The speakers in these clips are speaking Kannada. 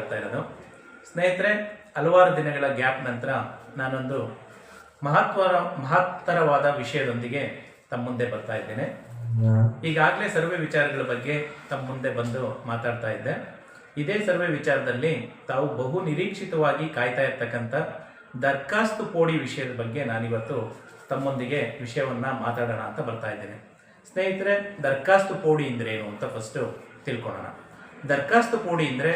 ಮಾತಾಡ್ತಾ ಇರೋದು. ಸ್ನೇಹಿತರೆ, ಹಲವಾರು ದಿನಗಳ ಗ್ಯಾಪ್ ನಂತರ ನಾನೊಂದು ಮಹತ್ವ ಮಹತ್ತರವಾದ ವಿಷಯದೊಂದಿಗೆ ತಮ್ಮ ಮುಂದೆ ಬರ್ತಾ ಇದ್ದೇನೆ. ಈಗಾಗಲೇ ಸರ್ವೆ ವಿಚಾರಗಳ ಬಗ್ಗೆ ತಮ್ಮ ಮುಂದೆ ಬಂದು ಮಾತಾಡ್ತಾ ಇದ್ದೆ. ಇದೇ ಸರ್ವೆ ವಿಚಾರದಲ್ಲಿ ತಾವು ಬಹು ನಿರೀಕ್ಷಿತವಾಗಿ ಕಾಯ್ತಾ ಇರ್ತಕ್ಕಂಥ ದರ್ಖಾಸ್ತು ಪೋಡಿ ವಿಷಯದ ಬಗ್ಗೆ ನಾನಿವತ್ತು ತಮ್ಮೊಂದಿಗೆ ವಿಷಯವನ್ನ ಮಾತಾಡೋಣ ಅಂತ ಬರ್ತಾ ಇದ್ದೇನೆ. ಸ್ನೇಹಿತರೆ, ದರ್ಖಾಸ್ತು ಪೋಡಿ ಅಂದ್ರೆ ಏನು ಅಂತ ಫಸ್ಟು ತಿಳ್ಕೊಳ್ಳೋಣ. ದರ್ಖಾಸ್ತು ಪೋಡಿ ಅಂದರೆ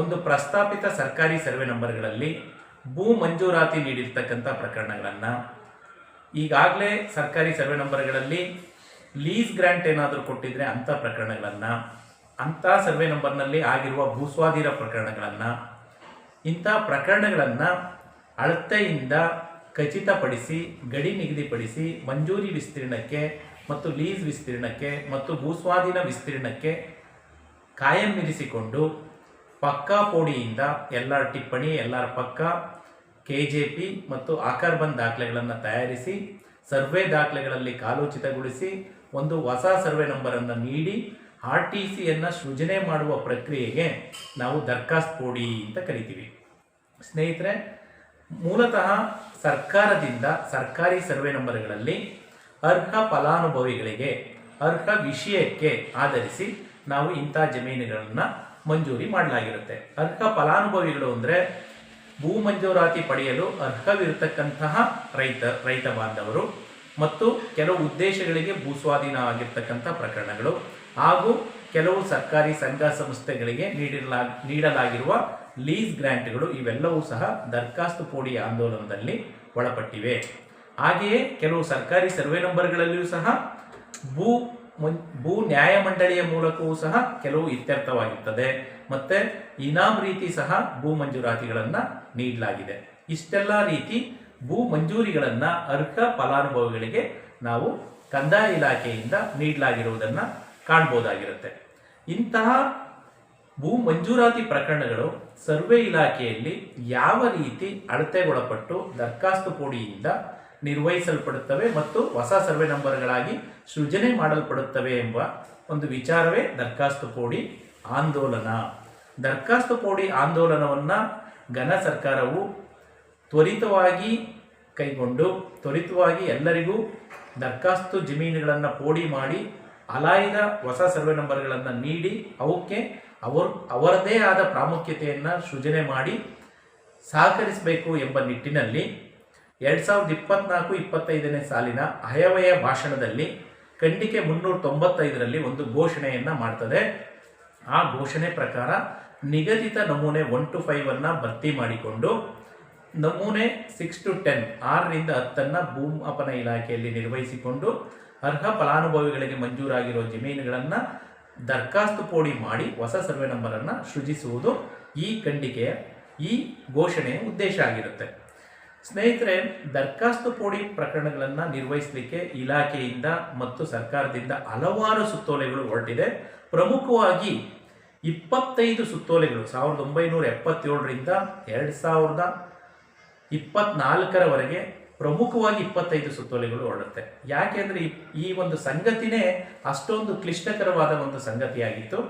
ಒಂದು ಪ್ರಸ್ತಾಪಿತ ಸರ್ಕಾರಿ ಸರ್ವೆ ನಂಬರ್ಗಳಲ್ಲಿ ಭೂ ಮಂಜೂರಾತಿ ನೀಡಿರ್ತಕ್ಕಂಥ ಪ್ರಕರಣಗಳನ್ನು, ಈಗಾಗಲೇ ಸರ್ಕಾರಿ ಸರ್ವೆ ನಂಬರ್ಗಳಲ್ಲಿ ಲೀಸ್ ಗ್ರ್ಯಾಂಟ್ ಏನಾದರೂ ಕೊಟ್ಟಿದ್ರೆ ಅಂಥ ಪ್ರಕರಣಗಳನ್ನು, ಅಂಥ ಸರ್ವೆ ನಂಬರ್ನಲ್ಲಿ ಆಗಿರುವ ಭೂಸ್ವಾಧೀನ ಪ್ರಕರಣಗಳನ್ನು, ಇಂಥ ಪ್ರಕರಣಗಳನ್ನು ಅಳತೆಯಿಂದ ಖಚಿತಪಡಿಸಿ, ಗಡಿ ನಿಗದಿಪಡಿಸಿ, ಮಂಜೂರಿ ವಿಸ್ತೀರ್ಣಕ್ಕೆ ಮತ್ತು ಲೀಸ್ ವಿಸ್ತೀರ್ಣಕ್ಕೆ ಮತ್ತು ಭೂಸ್ವಾಧೀನ ವಿಸ್ತೀರ್ಣಕ್ಕೆ ಕಾಯಂ ಇರಿಸಿಕೊಂಡು ಪಕ್ಕಾ ಪೋಡಿಯಿಂದ ಎಲ್ಲರ ಟಿಪ್ಪಣಿ, ಎಲ್ಲರ ಪಕ್ಕ ಕೆ ಜೆ ಪಿ ಮತ್ತು ಆಕಾರ್ಬನ್ ದಾಖಲೆಗಳನ್ನು ತಯಾರಿಸಿ, ಸರ್ವೆ ದಾಖಲೆಗಳಲ್ಲಿ ಕಾಲೋಚಿತಗೊಳಿಸಿ, ಒಂದು ಹೊಸ ಸರ್ವೆ ನಂಬರನ್ನು ನೀಡಿ, ಆರ್ ಟಿ ಸಿಯನ್ನು ಸೃಜನೆ ಮಾಡುವ ಪ್ರಕ್ರಿಯೆಗೆ ನಾವು ದರ್ಖಾಸ್ತ್ ಪೋಡಿ ಅಂತ ಕರಿತೀವಿ. ಸ್ನೇಹಿತರೆ, ಮೂಲತಃ ಸರ್ಕಾರದಿಂದ ಸರ್ಕಾರಿ ಸರ್ವೆ ನಂಬರ್ಗಳಲ್ಲಿ ಅರ್ಹ ಫಲಾನುಭವಿಗಳಿಗೆ, ಅರ್ಹ ವಿಷಯಕ್ಕೆ ಆಧರಿಸಿ ನಾವು ಇಂಥ ಜಮೀನುಗಳನ್ನು ಮಂಜೂರಿ ಮಾಡಲಾಗಿರುತ್ತೆ. ಅರ್ಹ ಫಲಾನುಭವಿಗಳು ಅಂದರೆ ಭೂ ಮಂಜೂರಾತಿ ಪಡೆಯಲು ಅರ್ಹವಿರತಕ್ಕಂತಹ ರೈತ ರೈತ ಬಾಂಧವರು ಮತ್ತು ಕೆಲವು ಉದ್ದೇಶಗಳಿಗೆ ಭೂಸ್ವಾಧೀನ ಆಗಿರ್ತಕ್ಕಂಥ ಪ್ರಕರಣಗಳು ಹಾಗೂ ಕೆಲವು ಸರ್ಕಾರಿ ಸಂಘ ಸಂಸ್ಥೆಗಳಿಗೆ ನೀಡಿರಲಾ, ನೀಡಲಾಗಿರುವ ಲೀಸ್ ಗ್ರಾಂಟ್ಗಳು ಇವೆಲ್ಲವೂ ಸಹ ದರ್ಖಾಸ್ತು ಪೋಡಿ ಆಂದೋಲನದಲ್ಲಿ ಒಳಪಟ್ಟಿವೆ. ಹಾಗೆಯೇ ಕೆಲವು ಸರ್ಕಾರಿ ಸರ್ವೆ ನಂಬರ್ಗಳಲ್ಲಿಯೂ ಸಹ ಭೂ ಭೂ ನ್ಯಾಯಮಂಡಳಿಯ ಮೂಲಕವೂ ಸಹ ಕೆಲವು ಇತ್ಯರ್ಥವಾಗಿರ್ತದೆ. ಮತ್ತೆ ಇನಾಮ್ ರೀತಿ ಸಹ ಭೂ ಮಂಜೂರಾತಿಗಳನ್ನು ನೀಡಲಾಗಿದೆ. ಇಷ್ಟೆಲ್ಲ ರೀತಿ ಭೂ ಮಂಜೂರಿಗಳನ್ನು ಅರ್ಹ ಫಲಾನುಭವಿಗಳಿಗೆ ನಾವು ಕಂದಾಯ ಇಲಾಖೆಯಿಂದ ನೀಡಲಾಗಿರುವುದನ್ನು ಕಾಣ್ಬೋದಾಗಿರುತ್ತೆ. ಇಂತಹ ಭೂ ಮಂಜೂರಾತಿ ಪ್ರಕರಣಗಳು ಸರ್ವೆ ಇಲಾಖೆಯಲ್ಲಿ ಯಾವ ರೀತಿ ಅಳತೆಗೊಳಪಟ್ಟು ದರ್ಖಾಸ್ತು ಪೋಡಿಯಿಂದ ನಿರ್ವಹಿಸಲ್ಪಡುತ್ತವೆ ಮತ್ತು ಹೊಸ ಸರ್ವೆ ನಂಬರ್ಗಳಾಗಿ ಸೃಜನೆ ಮಾಡಲ್ಪಡುತ್ತವೆ ಎಂಬ ಒಂದು ವಿಚಾರವೇ ದರ್ಖಾಸ್ತು ಪೋಡಿ ಆಂದೋಲನ. ದರ್ಖಾಸ್ತು ಪೋಡಿ ಆಂದೋಲನವನ್ನು ಘನ ಸರ್ಕಾರವು ತ್ವರಿತವಾಗಿ ಕೈಗೊಂಡು, ತ್ವರಿತವಾಗಿ ಎಲ್ಲರಿಗೂ ದರ್ಖಾಸ್ತು ಜಮೀನುಗಳನ್ನು ಪೋಡಿ ಮಾಡಿ, ಅಲಾಯ್ದ ಹೊಸ ಸರ್ವೆ ನಂಬರ್ಗಳನ್ನು ನೀಡಿ, ಅವಕ್ಕೆ ಅವರು, ಅವರದೇ ಆದ ಪ್ರಾಮುಖ್ಯತೆಯನ್ನು ಸೃಜನೆ ಮಾಡಿ, ಸಹಕರಿಸಬೇಕು ಎಂಬ ನಿಟ್ಟಿನಲ್ಲಿ ಎರಡು ಸಾವಿರದ ಇಪ್ಪತ್ನಾಲ್ಕು ಇಪ್ಪತ್ತೈದನೇ ಸಾಲಿನ ಅಯವಯ ಭಾಷಣದಲ್ಲಿ ಖಂಡಿಕೆ ಮುನ್ನೂರ ತೊಂಬತ್ತೈದರಲ್ಲಿ ಒಂದು ಘೋಷಣೆಯನ್ನು ಮಾಡ್ತದೆ. ಆ ಘೋಷಣೆ ಪ್ರಕಾರ ನಿಗದಿತ ನಮೂನೆ ಒನ್ ಟು ಫೈವನ್ನು ಭರ್ತಿ ಮಾಡಿಕೊಂಡು ನಮೂನೆ ಸಿಕ್ಸ್ ಟು ಟೆನ್ ಆರರಿಂದ ಹತ್ತನ್ನು ಭೂಮಾಪನ ಇಲಾಖೆಯಲ್ಲಿ ನಿರ್ವಹಿಸಿಕೊಂಡು ಅರ್ಹ ಫಲಾನುಭವಿಗಳಿಗೆ ಮಂಜೂರಾಗಿರೋ ಜಮೀನುಗಳನ್ನು ದರ್ಖಾಸ್ತು ಪೋಡಿ ಮಾಡಿ ಹೊಸ ಸರ್ವೆ ನಂಬರನ್ನು ಸೃಜಿಸುವುದು ಈ ಖಂಡಿಕೆಯ ಈ ಘೋಷಣೆಯ ಉದ್ದೇಶ ಆಗಿರುತ್ತೆ. ಸ್ನೇಹಿತರೆ, ದರ್ಖಾಸ್ತು ಪೋಡಿ ಪ್ರಕರಣಗಳನ್ನು ನಿರ್ವಹಿಸಲಿಕ್ಕೆ ಇಲಾಖೆಯಿಂದ ಮತ್ತು ಸರ್ಕಾರದಿಂದ ಹಲವಾರು ಸುತ್ತೋಲೆಗಳು ಹೊರಟಿದೆ. ಪ್ರಮುಖವಾಗಿ ಇಪ್ಪತ್ತೈದು ಸುತ್ತೋಲೆಗಳು, ಸಾವಿರದ ಒಂಬೈನೂರ ಎಪ್ಪತ್ತೇಳರಿಂದ ಎರಡು ಸಾವಿರದ ಇಪ್ಪತ್ನಾಲ್ಕರವರೆಗೆ ಪ್ರಮುಖವಾಗಿ ಇಪ್ಪತ್ತೈದು ಸುತ್ತೋಲೆಗಳು ಹೊರಡುತ್ತೆ. ಯಾಕೆಂದ್ರೆ ಈ ಒಂದು ಸಂಗತಿನೇ ಅಷ್ಟೊಂದು ಕ್ಲಿಷ್ಟಕರವಾದ ಒಂದು ಸಂಗತಿಯಾಗಿತ್ತು.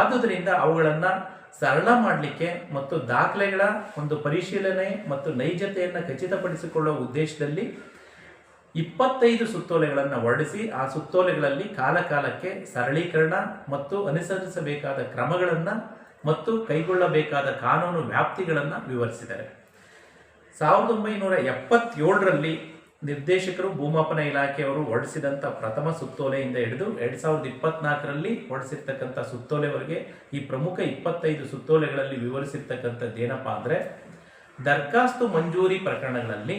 ಆದುದರಿಂದ ಅವುಗಳನ್ನು ಸರಳ ಮಾಡಲಿಕ್ಕೆ ಮತ್ತು ದಾಖಲೆಗಳ ಒಂದು ಪರಿಶೀಲನೆ ಮತ್ತು ನೈಜತೆಯನ್ನು ಖಚಿತಪಡಿಸಿಕೊಳ್ಳುವ ಉದ್ದೇಶದಲ್ಲಿ ಇಪ್ಪತ್ತೈದು ಸುತ್ತೋಲೆಗಳನ್ನು ಹೊರಡಿಸಿ ಆ ಸುತ್ತೋಲೆಗಳಲ್ಲಿ ಕಾಲಕಾಲಕ್ಕೆ ಸರಳೀಕರಣ ಮತ್ತು ಅನುಸರಿಸಬೇಕಾದ ಕ್ರಮಗಳನ್ನು ಮತ್ತು ಕೈಗೊಳ್ಳಬೇಕಾದ ಕಾನೂನು ವ್ಯಾಪ್ತಿಗಳನ್ನು ವಿವರಿಸಿದ್ದಾರೆ. ಸಾವಿರದ ಒಂಬೈನೂರ ಎಪ್ಪತ್ತೇಳರಲ್ಲಿ ನಿರ್ದೇಶಕರು ಭೂಮಾಪನ ಇಲಾಖೆಯವರು ಹೊರಡಿಸಿದಂಥ ಪ್ರಥಮ ಸುತ್ತೋಲೆಯಿಂದ ಹಿಡಿದು ಎರಡು ಸಾವಿರದ ಇಪ್ಪತ್ನಾಲ್ಕರಲ್ಲಿ ಹೊರಡಿಸಿರ್ತಕ್ಕಂಥ ಸುತ್ತೋಲೆವರೆಗೆ ಈ ಪ್ರಮುಖ ಇಪ್ಪತ್ತೈದು ಸುತ್ತೋಲೆಗಳಲ್ಲಿ ವಿವರಿಸಿರ್ತಕ್ಕಂಥದ್ದು ಏನಪ್ಪ ಅಂದರೆ, ದರ್ಖಾಸ್ತು ಮಂಜೂರಿ ಪ್ರಕರಣಗಳಲ್ಲಿ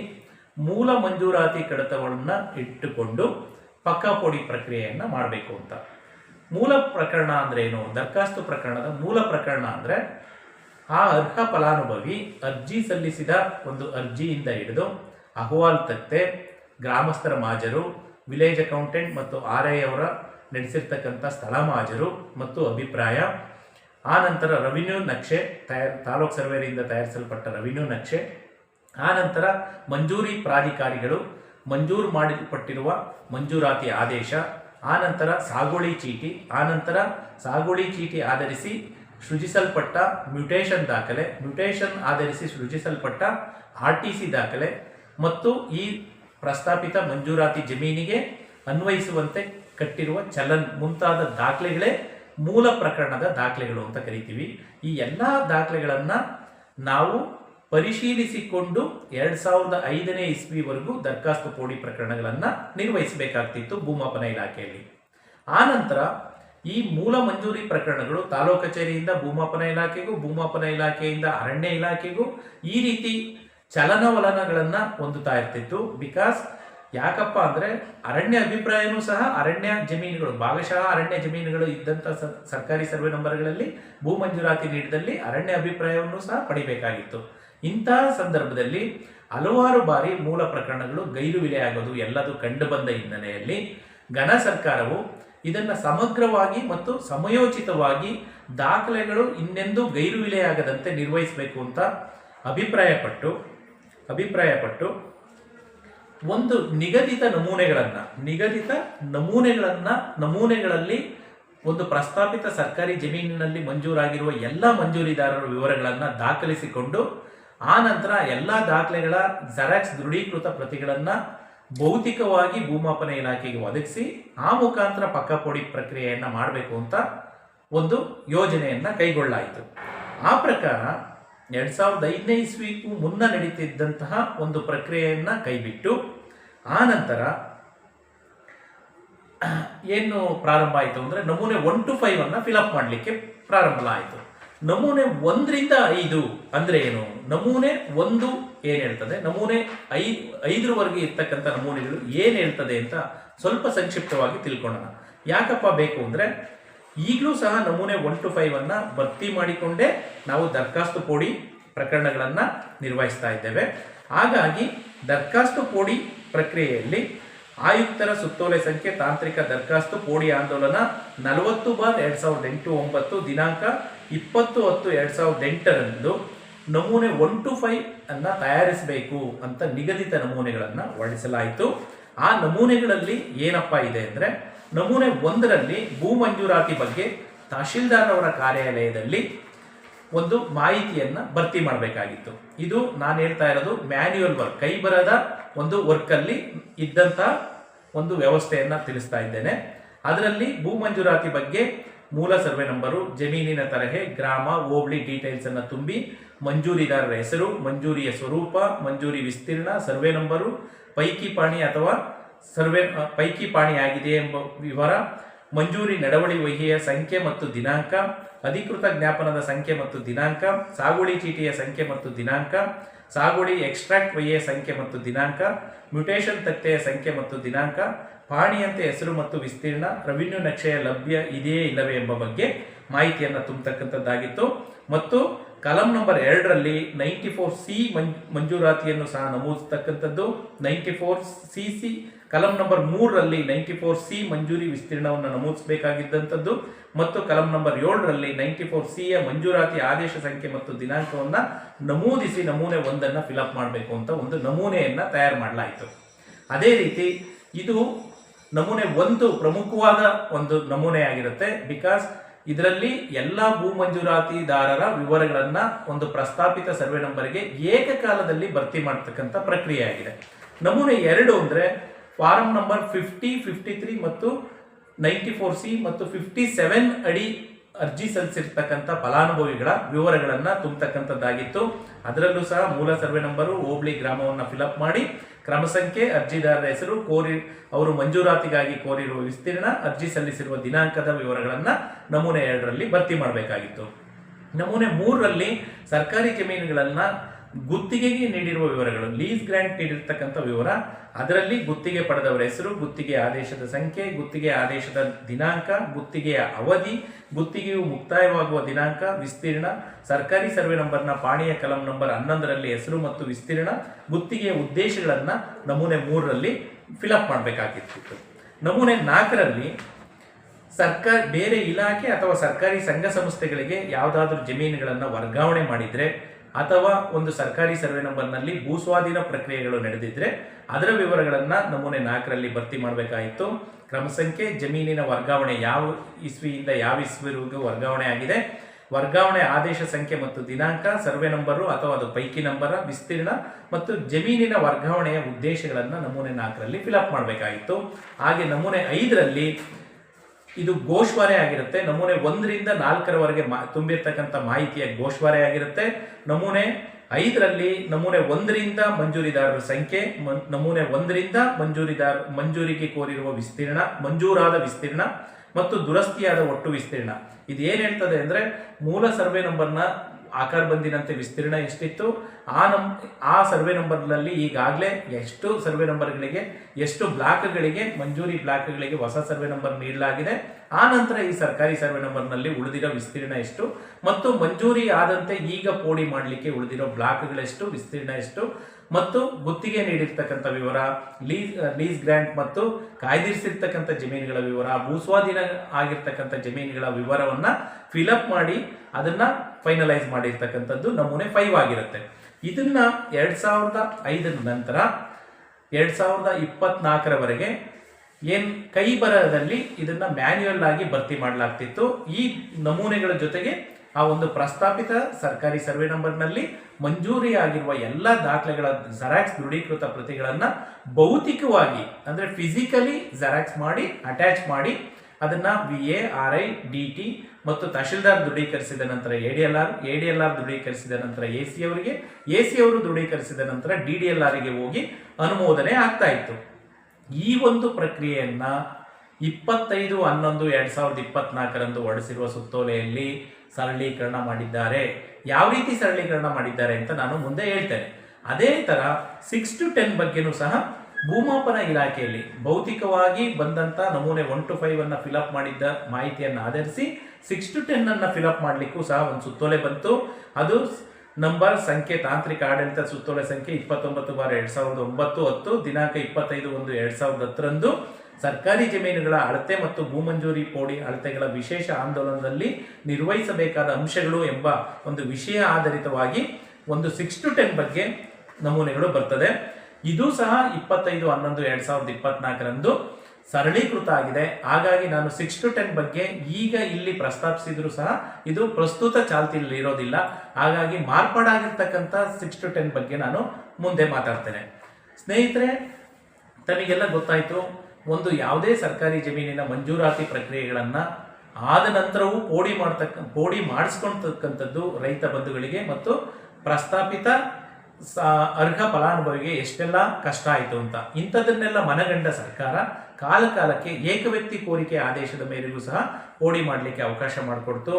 ಮೂಲ ಮಂಜೂರಾತಿ ಕಡತಗಳನ್ನು ಇಟ್ಟುಕೊಂಡು ಪಕ್ಕಾಪೋಡಿ ಪ್ರಕ್ರಿಯೆಯನ್ನು ಮಾಡಬೇಕು ಅಂತ. ಮೂಲ ಪ್ರಕರಣ ಅಂದ್ರೆ ಏನು? ದರ್ಖಾಸ್ತು ಪ್ರಕರಣದ ಮೂಲ ಪ್ರಕರಣ ಅಂದರೆ, ಆ ಅರ್ಹ ಫಲಾನುಭವಿ ಅರ್ಜಿ ಸಲ್ಲಿಸಿದ ಒಂದು ಅರ್ಜಿಯಿಂದ ಹಿಡಿದು ಅಹವಾಲ್ ತತ್ತೆ, ಗ್ರಾಮಸ್ಥರ ಮಾಜರು, ವಿಲೇಜ್ ಅಕೌಂಟೆಂಟ್ ಮತ್ತು ಆರ್ ಐ ಅವರ ನಡೆಸಿರ್ತಕ್ಕಂಥ ಸ್ಥಳ ಮಾಜರು ಮತ್ತು ಅಭಿಪ್ರಾಯ. ಆ ನಂತರ ರೆವಿನ್ಯೂ ನಕ್ಷೆ ತಯಾರ್, ತಾಲೂಕ್ ಸರ್ವೇರಿಂದ ತಯಾರಿಸಲ್ಪಟ್ಟ ರೆವಿನ್ಯೂ ನಕ್ಷೆ. ಆ ನಂತರ ಮಂಜೂರಿ ಪ್ರಾಧಿಕಾರಿಗಳು, ಮಂಜೂರು ಮಾಡಲ್ಪಟ್ಟಿರುವ ಮಂಜೂರಾತಿ ಆದೇಶ. ಆನಂತರ ನಂತರ ಸಾಗುವಳಿ ಚೀಟಿ ಆನಂತರ ನಂತರ ಸಾಗುವಳಿ ಚೀಟಿ ಆಧರಿಸಿ ಸೃಜಿಸಲ್ಪಟ್ಟ ಮ್ಯುಟೇಷನ್ ದಾಖಲೆ, ಮ್ಯುಟೇಷನ್ ಆಧರಿಸಿ ಸೃಜಿಸಲ್ಪಟ್ಟ ಆರ್ ಟಿ ಸಿ ದಾಖಲೆ. ಮತ್ತು ಈ ಪ್ರಸ್ತಾಪಿತ ಮಂಜೂರಾತಿ ಜಮೀನಿಗೆ ಅನ್ವಯಿಸುವಂತೆ ಕಟ್ಟಿರುವ ಚಲನ್ ಮುಂತಾದ ದಾಖಲೆಗಳೇ ಮೂಲ ಪ್ರಕರಣದ ದಾಖಲೆಗಳು ಅಂತ ಕರಿತೀವಿ. ಈ ಎಲ್ಲ ದಾಖಲೆಗಳನ್ನು ನಾವು ಪರಿಶೀಲಿಸಿಕೊಂಡು ಎರಡ್ ಸಾವಿರದ ಐದನೇ ಇಸ್ವಿವರೆಗೂ ದರ್ಖಾಸ್ತು ಪೋಡಿ ಪ್ರಕರಣಗಳನ್ನು ನಿರ್ವಹಿಸಬೇಕಾಗ್ತಿತ್ತು ಭೂಮಾಪನ ಇಲಾಖೆಯಲ್ಲಿ. ಆ ನಂತರ ಈ ಮೂಲ ಮಂಜೂರಿ ಪ್ರಕರಣಗಳು ತಾಲೂಕು ಕಚೇರಿಯಿಂದ ಭೂಮಾಪನ ಇಲಾಖೆಗೂ, ಭೂಮಾಪನ ಇಲಾಖೆಯಿಂದ ಅರಣ್ಯ ಇಲಾಖೆಗೂ ಈ ರೀತಿ ಚಲನವಲನಗಳನ್ನ ಹೊಂದುತ್ತಾ ಇರ್ತಿತ್ತು. ಬಿಕಾಸ್ ಯಾಕಪ್ಪ ಅಂದ್ರೆ ಅರಣ್ಯ ಅಭಿಪ್ರಾಯನೂ ಸಹ ಅರಣ್ಯ ಜಮೀನುಗಳು, ಭಾಗಶಃ ಅರಣ್ಯ ಜಮೀನುಗಳು ಇದ್ದಂಥ ಸರ್ಕಾರಿ ಸರ್ವೆ ನಂಬರ್ಗಳಲ್ಲಿ ಭೂ ಮಂಜೂರಾತಿ ನೀಡಿದಲ್ಲಿ ಅರಣ್ಯ ಅಭಿಪ್ರಾಯವನ್ನು ಸಹ ಪಡಿಬೇಕಾಗಿತ್ತು. ಇಂತಹ ಸಂದರ್ಭದಲ್ಲಿ ಹಲವಾರು ಬಾರಿ ಮೂಲ ಪ್ರಕರಣಗಳು ಗೈರು ವಿಲೆಯಾಗೋದು ಎಲ್ಲದೂ ಕಂಡು ಬಂದ ಹಿನ್ನೆಲೆಯಲ್ಲಿ ಘನ ಸರ್ಕಾರವು ಇದನ್ನು ಸಮಗ್ರವಾಗಿ ಮತ್ತು ಸಮಯೋಚಿತವಾಗಿ ದಾಖಲೆಗಳು ಇನ್ನೆಂದೂ ಗೈರು ವಿಲೆಯಾಗದಂತೆ ನಿರ್ವಹಿಸಬೇಕು ಅಂತ ಅಭಿಪ್ರಾಯಪಟ್ಟು ಅಭಿಪ್ರಾಯಪಟ್ಟು ಒಂದು ನಿಗದಿತ ನಮೂನೆಗಳನ್ನು ನಿಗದಿತ ನಮೂನೆಗಳನ್ನು, ನಮೂನೆಗಳಲ್ಲಿ ಒಂದು ಪ್ರಸ್ತಾಪಿತ ಸರ್ಕಾರಿ ಜಮೀನಿನಲ್ಲಿ ಮಂಜೂರಾಗಿರುವ ಎಲ್ಲ ಮಂಜೂರಿದಾರರ ವಿವರಗಳನ್ನು ದಾಖಲಿಸಿಕೊಂಡು, ಆ ನಂತರ ಎಲ್ಲ ದಾಖಲೆಗಳ ಜೆರಾಕ್ಸ್ ದೃಢೀಕೃತ ಪ್ರತಿಗಳನ್ನು ಭೌತಿಕವಾಗಿ ಭೂಮಾಪನ ಇಲಾಖೆಗೆ ಒದಗಿಸಿ, ಆ ಮುಖಾಂತರ ಪಕ್ಕಪೋಡಿ ಪ್ರಕ್ರಿಯೆಯನ್ನು ಮಾಡಬೇಕು ಅಂತ ಒಂದು ಯೋಜನೆಯನ್ನ ಕೈಗೊಳ್ಳಲಾಯಿತು ಆ ಪ್ರಕಾರ ಎರಡ್ ಸಾವಿರದ ಐದನೇ ಇಸ್ವಿಗೂ ಮುನ್ನ ನಡೀತಿದ್ದಂತಹ ಒಂದು ಪ್ರಕ್ರಿಯೆಯನ್ನು ಕೈಬಿಟ್ಟು, ಆ ನಂತರ ಏನು ಪ್ರಾರಂಭ ಆಯಿತು ಅಂದರೆ ನಮೂನೆ ಒನ್ ಟು ಫೈವ್ ಅನ್ನು ಫಿಲಪ್ ಮಾಡಲಿಕ್ಕೆ ಪ್ರಾರಂಭ ಆಯಿತು. ನಮೂನೆ ಒಂದರಿಂದ ಐದು ಅಂದ್ರೆ ಏನು? ನಮೂನೆ ಒಂದು ಏನು ಹೇಳ್ತದೆ? ನಮೂನೆ ಐ, ಐದರವರೆಗೆ ಇರ್ತಕ್ಕಂಥ ನಮೂನೆಗಳು ಏನು ಹೇಳ್ತದೆ ಅಂತ ಸ್ವಲ್ಪ ಸಂಕ್ಷಿಪ್ತವಾಗಿ ತಿಳ್ಕೊಳ್ಳೋಣ. ಯಾಕಪ್ಪ ಬೇಕು ಅಂದ್ರೆ ಈಗಲೂ ಸಹ ನಮೂನೆ ಒನ್ ಟು ಫೈವ್ ಅನ್ನ ಭರ್ತಿ ಮಾಡಿಕೊಂಡೇ ನಾವು ದರ್ಖಾಸ್ತು ಪೋಡಿ ಪ್ರಕರಣಗಳನ್ನ ನಿರ್ವಹಿಸ್ತಾ ಇದ್ದೇವೆ. ಹಾಗಾಗಿ ದರ್ಖಾಸ್ತು ಪೋಡಿ ಪ್ರಕ್ರಿಯೆಯಲ್ಲಿ ಆಯುಕ್ತರ ಸುತ್ತೋಲೆ ಸಂಖ್ಯೆ, ತಾಂತ್ರಿಕ ದರ್ಖಾಸ್ತು ಪೋಡಿ ಆಂದೋಲನ ನಲವತ್ತು ಬಾರ್ ಎರಡ್ ಸಾವಿರದ ಎಂಟು ಒಂಬತ್ತು ದಿನಾಂಕ ಇಪ್ಪತ್ತು ಹತ್ತು ಎರಡ್ ಸಾವಿರದ ಎಂಟರಂದು ನಮೂನೆ ಒನ್ ಟು ಫೈವ್ ಅನ್ನ ತಯಾರಿಸಬೇಕು ಅಂತ ನಿಗದಿತ ನಮೂನೆಗಳನ್ನು ಹೊರಡಿಸಲಾಯಿತು. ಆ ನಮೂನೆಗಳಲ್ಲಿ ಏನಪ್ಪಾ ಇದೆ ಅಂದ್ರೆ ನಮೂನೆ ಒಂದರಲ್ಲಿ ಭೂ ಮಂಜೂರಾತಿ ಬಗ್ಗೆ ತಹಶೀಲ್ದಾರ್ ಅವರ ಕಾರ್ಯಾಲಯದಲ್ಲಿ ಒಂದು ಮಾಹಿತಿಯನ್ನ ಭರ್ತಿ ಮಾಡಬೇಕಾಗಿತ್ತು. ಇದು ನಾನು ಹೇಳ್ತಾ ಇರೋದು ಮ್ಯಾನ್ಯುಯಲ್ ವರ್ಕ್, ಕೈ ಬರದ ಒಂದು ವರ್ಕ್ ಅಲ್ಲಿ ಇದ್ದಂತ ಒಂದು ವ್ಯವಸ್ಥೆಯನ್ನ ತಿಳಿಸ್ತಾ ಇದ್ದೇನೆ. ಅದರಲ್ಲಿ ಭೂ ಮಂಜೂರಾತಿ ಬಗ್ಗೆ ಮೂಲ ಸರ್ವೆ ನಂಬರು, ಜಮೀನಿನ ತರಹೆ, ಗ್ರಾಮ, ಹೋಬಳಿ ಡೀಟೇಲ್ಸ್ ಅನ್ನ ತುಂಬಿ, ಮಂಜೂರಿದಾರರ ಹೆಸರು, ಮಂಜೂರಿಯ ಸ್ವರೂಪ, ಮಂಜೂರಿ ವಿಸ್ತೀರ್ಣ, ಸರ್ವೆ ನಂಬರು, ಪೈಕಿ ಪಾಣಿ ಅಥವಾ ಸರ್ವೆ ಪೈಕಿ ಪಾಣಿಯಾಗಿದೆ ಎಂಬ ವಿವರ ಮಂಜೂರಿ ನಡವಳಿ ವಹಿಯ ಸಂಖ್ಯೆ ಮತ್ತು ದಿನಾಂಕ, ಅಧಿಕೃತ ಜ್ಞಾಪನದ ಸಂಖ್ಯೆ ಮತ್ತು ದಿನಾಂಕ, ಸಾಗುವಳಿ ಚೀಟಿಯ ಸಂಖ್ಯೆ ಮತ್ತು ದಿನಾಂಕ, ಸಾಗುವಳಿ ಎಕ್ಸ್ಟ್ರಾಕ್ಟ್ ವಹಿಯ ಸಂಖ್ಯೆ ಮತ್ತು ದಿನಾಂಕ, ಮ್ಯುಟೇಷನ್ ತಟ್ಟೆಯ ಸಂಖ್ಯೆ ಮತ್ತು ದಿನಾಂಕ, ಪಾಣಿಯಂತೆ ಹೆಸರು ಮತ್ತು ವಿಸ್ತೀರ್ಣ, ರೆವಿನ್ಯೂ ನಕ್ಷೆಯ ಲಭ್ಯ ಇದೆಯೇ ಇಲ್ಲವೇ ಎಂಬ ಬಗ್ಗೆ ಮಾಹಿತಿಯನ್ನು ತುಂಬತಕ್ಕಂಥದ್ದಾಗಿತ್ತು. ಮತ್ತು ಕಲಂ ನಂಬರ್ ಎರಡರಲ್ಲಿ ನೈಂಟಿ ಫೋರ್ ಸಿ ಮಂಜೂರಾತಿಯನ್ನು ಸಹ ನಮೂದಿಸ್ತಕ್ಕಂಥದ್ದು. ನೈಂಟಿ ಫೋರ್ ಸಿ ಸಿ ಕಲಂ ನಂಬರ್ ಮೂರರಲ್ಲಿ ನೈಂಟಿ ಫೋರ್ ಸಿ ಮಂಜೂರಿ ವಿಸ್ತೀರ್ಣವನ್ನು ನಮೂದಿಸಬೇಕಾಗಿದ್ದಂಥದ್ದು ಮತ್ತು ಕಲಂ ನಂಬರ್ ಏಳರಲ್ಲಿ ನೈಂಟಿ ಫೋರ್ ಯ ಮಂಜೂರಾತಿ ಆದೇಶ ಸಂಖ್ಯೆ ಮತ್ತು ದಿನಾಂಕವನ್ನು ನಮೂದಿಸಿ ನಮೂನೆ ಒಂದನ್ನು ಫಿಲಪ್ ಮಾಡಬೇಕು ಅಂತ ಒಂದು ನಮೂನೆಯನ್ನ ತಯಾರು ಮಾಡಲಾಯಿತು. ಅದೇ ರೀತಿ ಇದು ನಮೂನೆ ಒಂದು ಪ್ರಮುಖವಾದ ಒಂದು ನಮೂನೆಯಾಗಿರುತ್ತೆ ಬಿಕಾಸ್ ಇದರಲ್ಲಿ ಎಲ್ಲ ಭೂ ಮಂಜೂರಾತಿದಾರರ ವಿವರಗಳನ್ನ ಒಂದು ಪ್ರಸ್ತಾಪಿತ ಸರ್ವೆ ನಂಬರ್ಗೆ ಏಕಕಾಲದಲ್ಲಿ ಭರ್ತಿ ಮಾಡತಕ್ಕಂಥ ಪ್ರಕ್ರಿಯೆ ಆಗಿದೆ. ನಮೂನೆ ಎರಡು ಅಂದ್ರೆ form number fifty fifty three ಮತ್ತು ನೈಂಟಿ ಫೋರ್ ಸಿ ಮತ್ತು ಫಿಫ್ಟಿ ಸೆವೆನ್ ಅಡಿ ಅರ್ಜಿ ಸಲ್ಲಿಸಿರ್ತಕ್ಕಂಥ ಫಲಾನುಭವಿಗಳ ವಿವರಗಳನ್ನು ತುಂಬತಕ್ಕಂಥದ್ದಾಗಿತ್ತು. ಅದರಲ್ಲೂ ಸಹ ಮೂಲ ಸರ್ವೆ ನಂಬರು ಹೋಬಳಿ ಗ್ರಾಮವನ್ನು ಫಿಲಪ್ ಮಾಡಿ, ಕ್ರಮ ಸಂಖ್ಯೆ, ಅರ್ಜಿದಾರರ ಹೆಸರು, ಕೋರಿ, ಅವರು ಮಂಜೂರಾತಿಗಾಗಿ ಕೋರಿರುವ ವಿಸ್ತೀರ್ಣ, ಅರ್ಜಿ ಸಲ್ಲಿಸಿರುವ ದಿನಾಂಕದ ವಿವರಗಳನ್ನು ನಮೂನೆ ಎರಡರಲ್ಲಿ ಭರ್ತಿ ಮಾಡಬೇಕಾಗಿತ್ತು. ನಮೂನೆ ಮೂರರಲ್ಲಿ ಸರ್ಕಾರಿ ಜಮೀನುಗಳನ್ನ ಗುತ್ತಿಗೆಗೆ ನೀಡಿರುವ ವಿವರಗಳು. ಲೀಸ್ ಗ್ರಾಂಟ್ ನೀಡಿರ್ತಕ್ಕಂಥ ವಿವರ. ಅದರಲ್ಲಿ ಗುತ್ತಿಗೆ ಪಡೆದವರ ಹೆಸರು ಗುತ್ತಿಗೆ ಆದೇಶದ ಸಂಖ್ಯೆ, ಗುತ್ತಿಗೆ ಆದೇಶದ ದಿನಾಂಕ, ಗುತ್ತಿಗೆಯ ಅವಧಿ, ಗುತ್ತಿಗೆಯು ಮುಕ್ತಾಯವಾಗುವ ದಿನಾಂಕ, ವಿಸ್ತೀರ್ಣ, ಸರ್ಕಾರಿ ಸರ್ವೆ ನಂಬರ್ನ ಪಾಣಿಯ ಕಲಂ ನಂಬರ್ ಹನ್ನೊಂದರಲ್ಲಿ ಹೆಸರು ಮತ್ತು ವಿಸ್ತೀರ್ಣ, ಗುತ್ತಿಗೆಯ ಉದ್ದೇಶಗಳನ್ನು ನಮೂನೆ ಮೂರರಲ್ಲಿ ಫಿಲಪ್ ಮಾಡಬೇಕಾಗಿತ್ತು. ನಮೂನೆ ನಾಲ್ಕರಲ್ಲಿ ಸರ್ಕಾರ ಬೇರೆ ಇಲಾಖೆ ಅಥವಾ ಸರ್ಕಾರಿ ಸಂಘ ಸಂಸ್ಥೆಗಳಿಗೆ ಯಾವುದಾದ್ರೂ ಜಮೀನುಗಳನ್ನು ವರ್ಗಾವಣೆ ಮಾಡಿದ್ರೆ ಅಥವಾ ಒಂದು ಸರ್ಕಾರಿ ಸರ್ವೆ ನಂಬರ್ನಲ್ಲಿ ಭೂಸ್ವಾಧೀನ ಪ್ರಕ್ರಿಯೆಗಳು ನಡೆದಿದ್ರೆ ಅದರ ವಿವರಗಳನ್ನು ನಮೂನೆ ನಾಲ್ಕರಲ್ಲಿ ಭರ್ತಿ ಮಾಡಬೇಕಾಯಿತು. ಕ್ರಮ ಸಂಖ್ಯೆ, ಜಮೀನಿನ ವರ್ಗಾವಣೆ ಯಾವ ಇಸ್ವಿಯಿಂದ ಯಾವ ಇಸ್ವಿವರೆಗೂ ವರ್ಗಾವಣೆ ಆಗಿದೆ. ವರ್ಗಾವಣೆ ಆದೇಶ ಸಂಖ್ಯೆ ಮತ್ತು ದಿನಾಂಕ, ಸರ್ವೆ ನಂಬರು ಅಥವಾ ಅದು ಪೈಕಿ ನಂಬರ, ವಿಸ್ತೀರ್ಣ ಮತ್ತು ಜಮೀನಿನ ವರ್ಗಾವಣೆಯ ಉದ್ದೇಶಗಳನ್ನು ನಮೂನೆ ನಾಲ್ಕರಲ್ಲಿ ಫಿಲಪ್ ಮಾಡಬೇಕಾಗಿತ್ತು ಹಾಗೆ ನಮೂನೆ ಐದರಲ್ಲಿ ಇದು ಗೋಶ್ವಾರೆ ಆಗಿರುತ್ತೆ. ನಮೂನೆ ಒಂದರಿಂದ ನಾಲ್ಕರವರೆಗೆ ಮಾ, ತುಂಬಿರ್ತಕ್ಕಂಥ ಮಾಹಿತಿಯ ಗೋಶ್ವಾರೆ ಆಗಿರುತ್ತೆ. ನಮೂನೆ ಐದರಲ್ಲಿ ನಮೂನೆ ಒಂದರಿಂದ ಮಂಜೂರಿದಾರರ ಸಂಖ್ಯೆ ಮನ್ ನಮೂನೆ ಒಂದರಿಂದ ಮಂಜೂರಿದಾರ, ಮಂಜೂರಿಗೆ ಕೋರಿರುವ ವಿಸ್ತೀರ್ಣ, ಮಂಜೂರಾದ ವಿಸ್ತೀರ್ಣ ಮತ್ತು ದುರಸ್ತಿಯಾದ ಒಟ್ಟು ವಿಸ್ತೀರ್ಣ. ಇದು ಏನು ಹೇಳ್ತದೆ ಅಂದರೆ ಮೂಲ ಸರ್ವೆ ನಂಬರ್ನ ಆಕಾರ ಬಂದಿನಂತೆ ವಿಸ್ತೀರ್ಣ ಎಷ್ಟಿತ್ತು? ಆ ನಂ ಆ ಸರ್ವೆ ನಂಬರ್ನಲ್ಲಿ ಈಗಾಗಲೇ ಎಷ್ಟು ಸರ್ವೆ ನಂಬರ್ಗಳಿಗೆ, ಎಷ್ಟು ಬ್ಲಾಕ್ಗಳಿಗೆ, ಮಂಜೂರಿ ಬ್ಲಾಕ್ಗಳಿಗೆ ಹೊಸ ಸರ್ವೆ ನಂಬರ್ ನೀಡಲಾಗಿದೆ. ಆ ನಂತರ ಈ ಸರ್ಕಾರಿ ಸರ್ವೆ ನಂಬರ್ನಲ್ಲಿ ಉಳಿದಿರೋ ವಿಸ್ತೀರ್ಣ ಎಷ್ಟು? ಮತ್ತು ಮಂಜೂರಿ ಆದಂತೆ ಈಗ ಪೋಡಿ ಮಾಡಲಿಕ್ಕೆ ಉಳಿದಿರೋ ಬ್ಲಾಕ್ಗಳೆಷ್ಟು? ವಿಸ್ತೀರ್ಣ ಎಷ್ಟು? ಮತ್ತು ಗುತ್ತಿಗೆ ನೀಡಿರ್ತಕ್ಕಂಥ ವಿವರ, ಲೀಸ್ ಲೀಸ್ ಗ್ರ್ಯಾಂಟ್ ಮತ್ತು ಕಾಯ್ದಿರಿಸಿರ್ತಕ್ಕಂಥ ಜಮೀನುಗಳ ವಿವರ, ಭೂಸ್ವಾಧೀನ ಆಗಿರ್ತಕ್ಕಂಥ ಜಮೀನುಗಳ ವಿವರವನ್ನು ಫಿಲಪ್ ಮಾಡಿ ಅದನ್ನು ಫೈನಲೈಸ್ ಮಾಡಿರ್ತಕ್ಕಂಥದ್ದು ನಮೂನೆ ಫೈವ್ ಆಗಿರುತ್ತೆ. ಇದನ್ನ ಎರಡ್ ಸಾವಿರದ ಐದರ ನಂತರ, ಎರಡ್ ಸಾವಿರದ ಇಪ್ಪತ್ನಾಲ್ಕರವರೆಗೆ ಏನ್ ಕೈ ಬರಹದಲ್ಲಿ ಇದನ್ನ ಮ್ಯಾನ್ಯುಯಲ್ ಆಗಿ ಭರ್ತಿ ಮಾಡಲಾಗ್ತಿತ್ತು. ಈ ನಮೂನೆಗಳ ಜೊತೆಗೆ ಆ ಒಂದು ಪ್ರಸ್ತಾಪಿತ ಸರ್ಕಾರಿ ಸರ್ವೆ ನಂಬರ್ನಲ್ಲಿ ಮಂಜೂರಿ ಆಗಿರುವ ಎಲ್ಲ ದಾಖಲೆಗಳ ಜೆರಾಕ್ಸ್ ದೃಢೀಕೃತ ಪ್ರತಿಗಳನ್ನು ಭೌತಿಕವಾಗಿ, ಅಂದ್ರೆ ಫಿಸಿಕಲಿ ಜೆರಾಕ್ಸ್ ಮಾಡಿ ಅಟ್ಯಾಚ್ ಮಾಡಿ, ಅದನ್ನ V A R I D T ಮತ್ತು ತಹಶೀಲ್ದಾರ್ ದೃಢೀಕರಿಸಿದ ನಂತರ A D L R, A D L R ದೃಢೀಕರಿಸಿದ ನಂತರ ಎ ಸಿ ಅವರಿಗೆ, ಎ ಸಿ ಅವರು ದೃಢೀಕರಿಸಿದ ನಂತರ ಡಿ ಡಿ ಎಲ್ ಆರ್ಗೆ ಹೋಗಿ ಅನುಮೋದನೆ ಆಗ್ತಾ ಇತ್ತು. ಈ ಒಂದು ಪ್ರಕ್ರಿಯೆಯನ್ನ ಇಪ್ಪತ್ತೈದು, ಹನ್ನೊಂದು, ಎರಡು ಸಾವಿರದ ಇಪ್ಪತ್ನಾಲ್ಕರಂದು ಹೊರಡಿಸಿರುವ ಸುತ್ತೋಲೆಯಲ್ಲಿ ಸರಳೀಕರಣ ಮಾಡಿದ್ದಾರೆ. ಯಾವ ರೀತಿ ಸರಳೀಕರಣ ಮಾಡಿದ್ದಾರೆ ಅಂತ ನಾನು ಮುಂದೆ ಹೇಳ್ತೇನೆ. ಅದೇ ತರ ಸಿಕ್ಸ್ ಟು ಟೆನ್ ಬಗ್ಗೆನೂ ಸಹ ಭೂಮಾಪನ ಇಲಾಖೆಯಲ್ಲಿ ಭೌತಿಕವಾಗಿ ಬಂದಂತ ನಮೂನೆ ಒನ್ ಟು ಫೈವ್ ಅನ್ನ ಫಿಲಪ್ ಮಾಡಿದ್ದ ಮಾಹಿತಿಯನ್ನು ಆಧರಿಸಿ ಸಿಕ್ಸ್ ಟು ಟೆನ್ ಅನ್ನ ಫಿಲಪ್ ಮಾಡಲಿಕ್ಕೂ ಸಹ ಒಂದು ಸುತ್ತೋಲೆ ಬಂತು. ಅದು ನಂಬರ್ ಸಂಖ್ಯೆ ತಾಂತ್ರಿಕ ಆಡಳಿತ ಸುತ್ತೋಲೆ ಸಂಖ್ಯೆ ಇಪ್ಪತ್ತೊಂಬತ್ತು ಬಾರ್ ಎರಡ್ ಸಾವಿರದ ಒಂಬತ್ತು ಹತ್ತು, ದಿನಾಂಕ ಇಪ್ಪತ್ತೈದು ಒಂದು ಎರಡ್ ಸಾವಿರದ ಹತ್ತರಂದು ಸರ್ಕಾರಿ ಜಮೀನುಗಳ ಅಳತೆ ಮತ್ತು ಭೂಮಂಜೂರಿ ಪೋಡಿ ಅಳತೆಗಳ ವಿಶೇಷ ಆಂದೋಲನದಲ್ಲಿ ನಿರ್ವಹಿಸಬೇಕಾದ ಅಂಶಗಳು ಎಂಬ ಒಂದು ವಿಷಯ ಆಧಾರಿತವಾಗಿ ಒಂದು ಸಿಕ್ಸ್ ಟು ಟೆನ್ ಬಗ್ಗೆ ನಮೂನೆಗಳು ಬರ್ತದೆ. ಇದು ಸಹ ಇಪ್ಪತ್ತೈದು ಹನ್ನೊಂದು ಎರಡ್ ಸಾವಿರದ ಇಪ್ಪತ್ನಾಲ್ಕರಂದು. ಸರಳೀಕೃತ ಆಗಿದೆ. ಹಾಗಾಗಿ ನಾನು ಸಿಕ್ಸ್ ಟು ಟೆನ್ ಬಗ್ಗೆ ಈಗ ಇಲ್ಲಿ ಪ್ರಸ್ತಾಪಿಸಿದ್ರು ಸಹ ಇದು ಪ್ರಸ್ತುತ ಚಾಲ್ತಿಯಲ್ಲಿ ಇರೋದಿಲ್ಲ. ಹಾಗಾಗಿ ಮಾರ್ಪಾಡಾಗಿರ್ತಕ್ಕಂಥ ಸಿಕ್ಸ್ ಟು ಟೆನ್ ಬಗ್ಗೆ ನಾನು ಮುಂದೆ ಮಾತಾಡ್ತೇನೆ. ಸ್ನೇಹಿತರೆ, ತಮಗೆಲ್ಲ ಗೊತ್ತಾಯ್ತು, ಒಂದು ಯಾವುದೇ ಸರ್ಕಾರಿ ಜಮೀನಿನ ಮಂಜೂರಾತಿ ಪ್ರಕ್ರಿಯೆಗಳನ್ನು ಆದ ನಂತರವೂ ಪೋಡಿ ಮಾಡ್ತಕ್ಕ, ಪೋಡಿ ಮಾಡಿಸ್ಕೊಳ್ತಕ್ಕಂಥದ್ದು ರೈತ ಬಂಧುಗಳಿಗೆ ಮತ್ತು ಪ್ರಸ್ತಾಪಿತ ಅರ್ಹ ಫಲಾನುಭವಿಗೆ ಎಷ್ಟೆಲ್ಲ ಕಷ್ಟ ಆಯಿತು ಅಂತ. ಇಂಥದನ್ನೆಲ್ಲ ಮನಗಂಡ ಸರ್ಕಾರ ಕಾಲ ಕಾಲಕ್ಕೆ ಏಕವ್ಯಕ್ತಿ ಕೋರಿಕೆ ಆದೇಶದ ಮೇರೆಗೂ ಸಹ ಹೋಡಿ ಮಾಡಲಿಕ್ಕೆ ಅವಕಾಶ ಮಾಡಿಕೊಡ್ತು.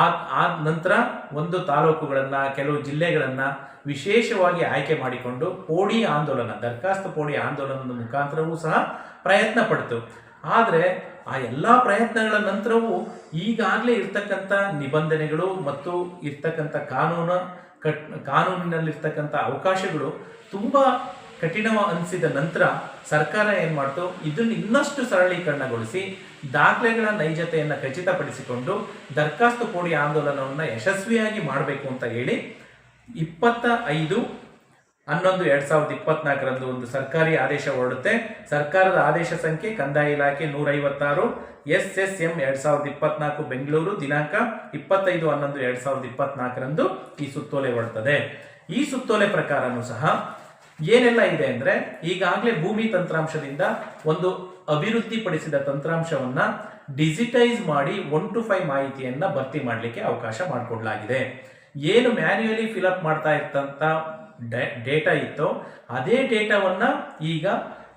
ಆ ಆ ನಂತರ ಒಂದು ತಾಲೂಕುಗಳನ್ನ, ಕೆಲವು ಜಿಲ್ಲೆಗಳನ್ನು ವಿಶೇಷವಾಗಿ ಆಯ್ಕೆ ಮಾಡಿಕೊಂಡು ಪೋಡಿ ಆಂದೋಲನ, ದರ್ಖಾಸ್ತು ಪೋಡಿ ಆಂದೋಲನದ ಮುಖಾಂತರವೂ ಸಹ ಪ್ರಯತ್ನ ಪಡ್ತು. ಆದರೆ ಆ ಎಲ್ಲ ಪ್ರಯತ್ನಗಳ ನಂತರವೂ ಈಗಾಗಲೇ ಇರ್ತಕ್ಕಂಥ ನಿಬಂಧನೆಗಳು ಮತ್ತು ಇರ್ತಕ್ಕಂಥ ಕಾನೂನು ಕಟ್, ಕಾನೂನಿನಲ್ಲಿರ್ತಕ್ಕಂಥ ಅವಕಾಶಗಳು ತುಂಬ ಕಠಿಣ ಅನಿಸಿದ ನಂತರ ಸರ್ಕಾರ ಏನು ಮಾಡ್ತು? ಇದನ್ನು ಇನ್ನಷ್ಟು ಸರಳೀಕರಣಗೊಳಿಸಿ ದಾಖಲೆಗಳ ನೈಜತೆಯನ್ನು ಖಚಿತಪಡಿಸಿಕೊಂಡು ದರ್ಖಾಸ್ತು ಕೋಡಿ ಆಂದೋಲನವನ್ನು ಯಶಸ್ವಿಯಾಗಿ ಮಾಡಬೇಕು ಅಂತ ಹೇಳಿ ಇಪ್ಪತ್ತ ಐದು ಹನ್ನೊಂದು ಎರಡ್ ಸಾವಿರದ ಇಪ್ಪತ್ನಾಲ್ಕರಂದು ಒಂದು ಸರ್ಕಾರಿ ಆದೇಶ ಹೊರಡುತ್ತೆ. ಸರ್ಕಾರದ ಆದೇಶ ಸಂಖ್ಯೆ ಕಂದಾಯ ಇಲಾಖೆ ನೂರೈವತ್ತಾರು ಎಸ್ ಎಸ್ ಎಂ ಎರಡ್ ಸಾವಿರದ ಇಪ್ಪತ್ನಾಲ್ಕು ಬೆಂಗಳೂರು ದಿನಾಂಕ ಇಪ್ಪತ್ತೈದು ಹನ್ನೊಂದು ಎರಡ್ ಸಾವಿರದ ಇಪ್ಪತ್ನಾಲ್ಕರಂದು ಈ ಸುತ್ತೋಲೆ ಹೊರಡ್ತದೆ. ಈ ಸುತ್ತೋಲೆ ಪ್ರಕಾರನೂ ಸಹ ಏನೆಲ್ಲ ಇದೆ ಅಂದ್ರೆ ಈಗಾಗಲೇ ಭೂಮಿ ತಂತ್ರಾಂಶದಿಂದ ಒಂದು ಅಭಿವೃದ್ಧಿಪಡಿಸಿದ ತಂತ್ರಾಂಶವನ್ನ ಡಿಜಿಟೈಸ್ ಮಾಡಿ ಒನ್ ಟು ಫೈವ್ ಮಾಹಿತಿಯನ್ನ ಭರ್ತಿ ಮಾಡಲಿಕ್ಕೆ ಅವಕಾಶ ಮಾಡಿಕೊಡ್ಲಾಗಿದೆ. ಏನು ಮ್ಯಾನ್ಯುಯಲಿ ಫಿಲಪ್ ಮಾಡ್ತಾ ಇರ್ತಂತ ಡೇಟಾ ಇತ್ತೋ ಅದೇ ಡೇಟಾವನ್ನ ಈಗ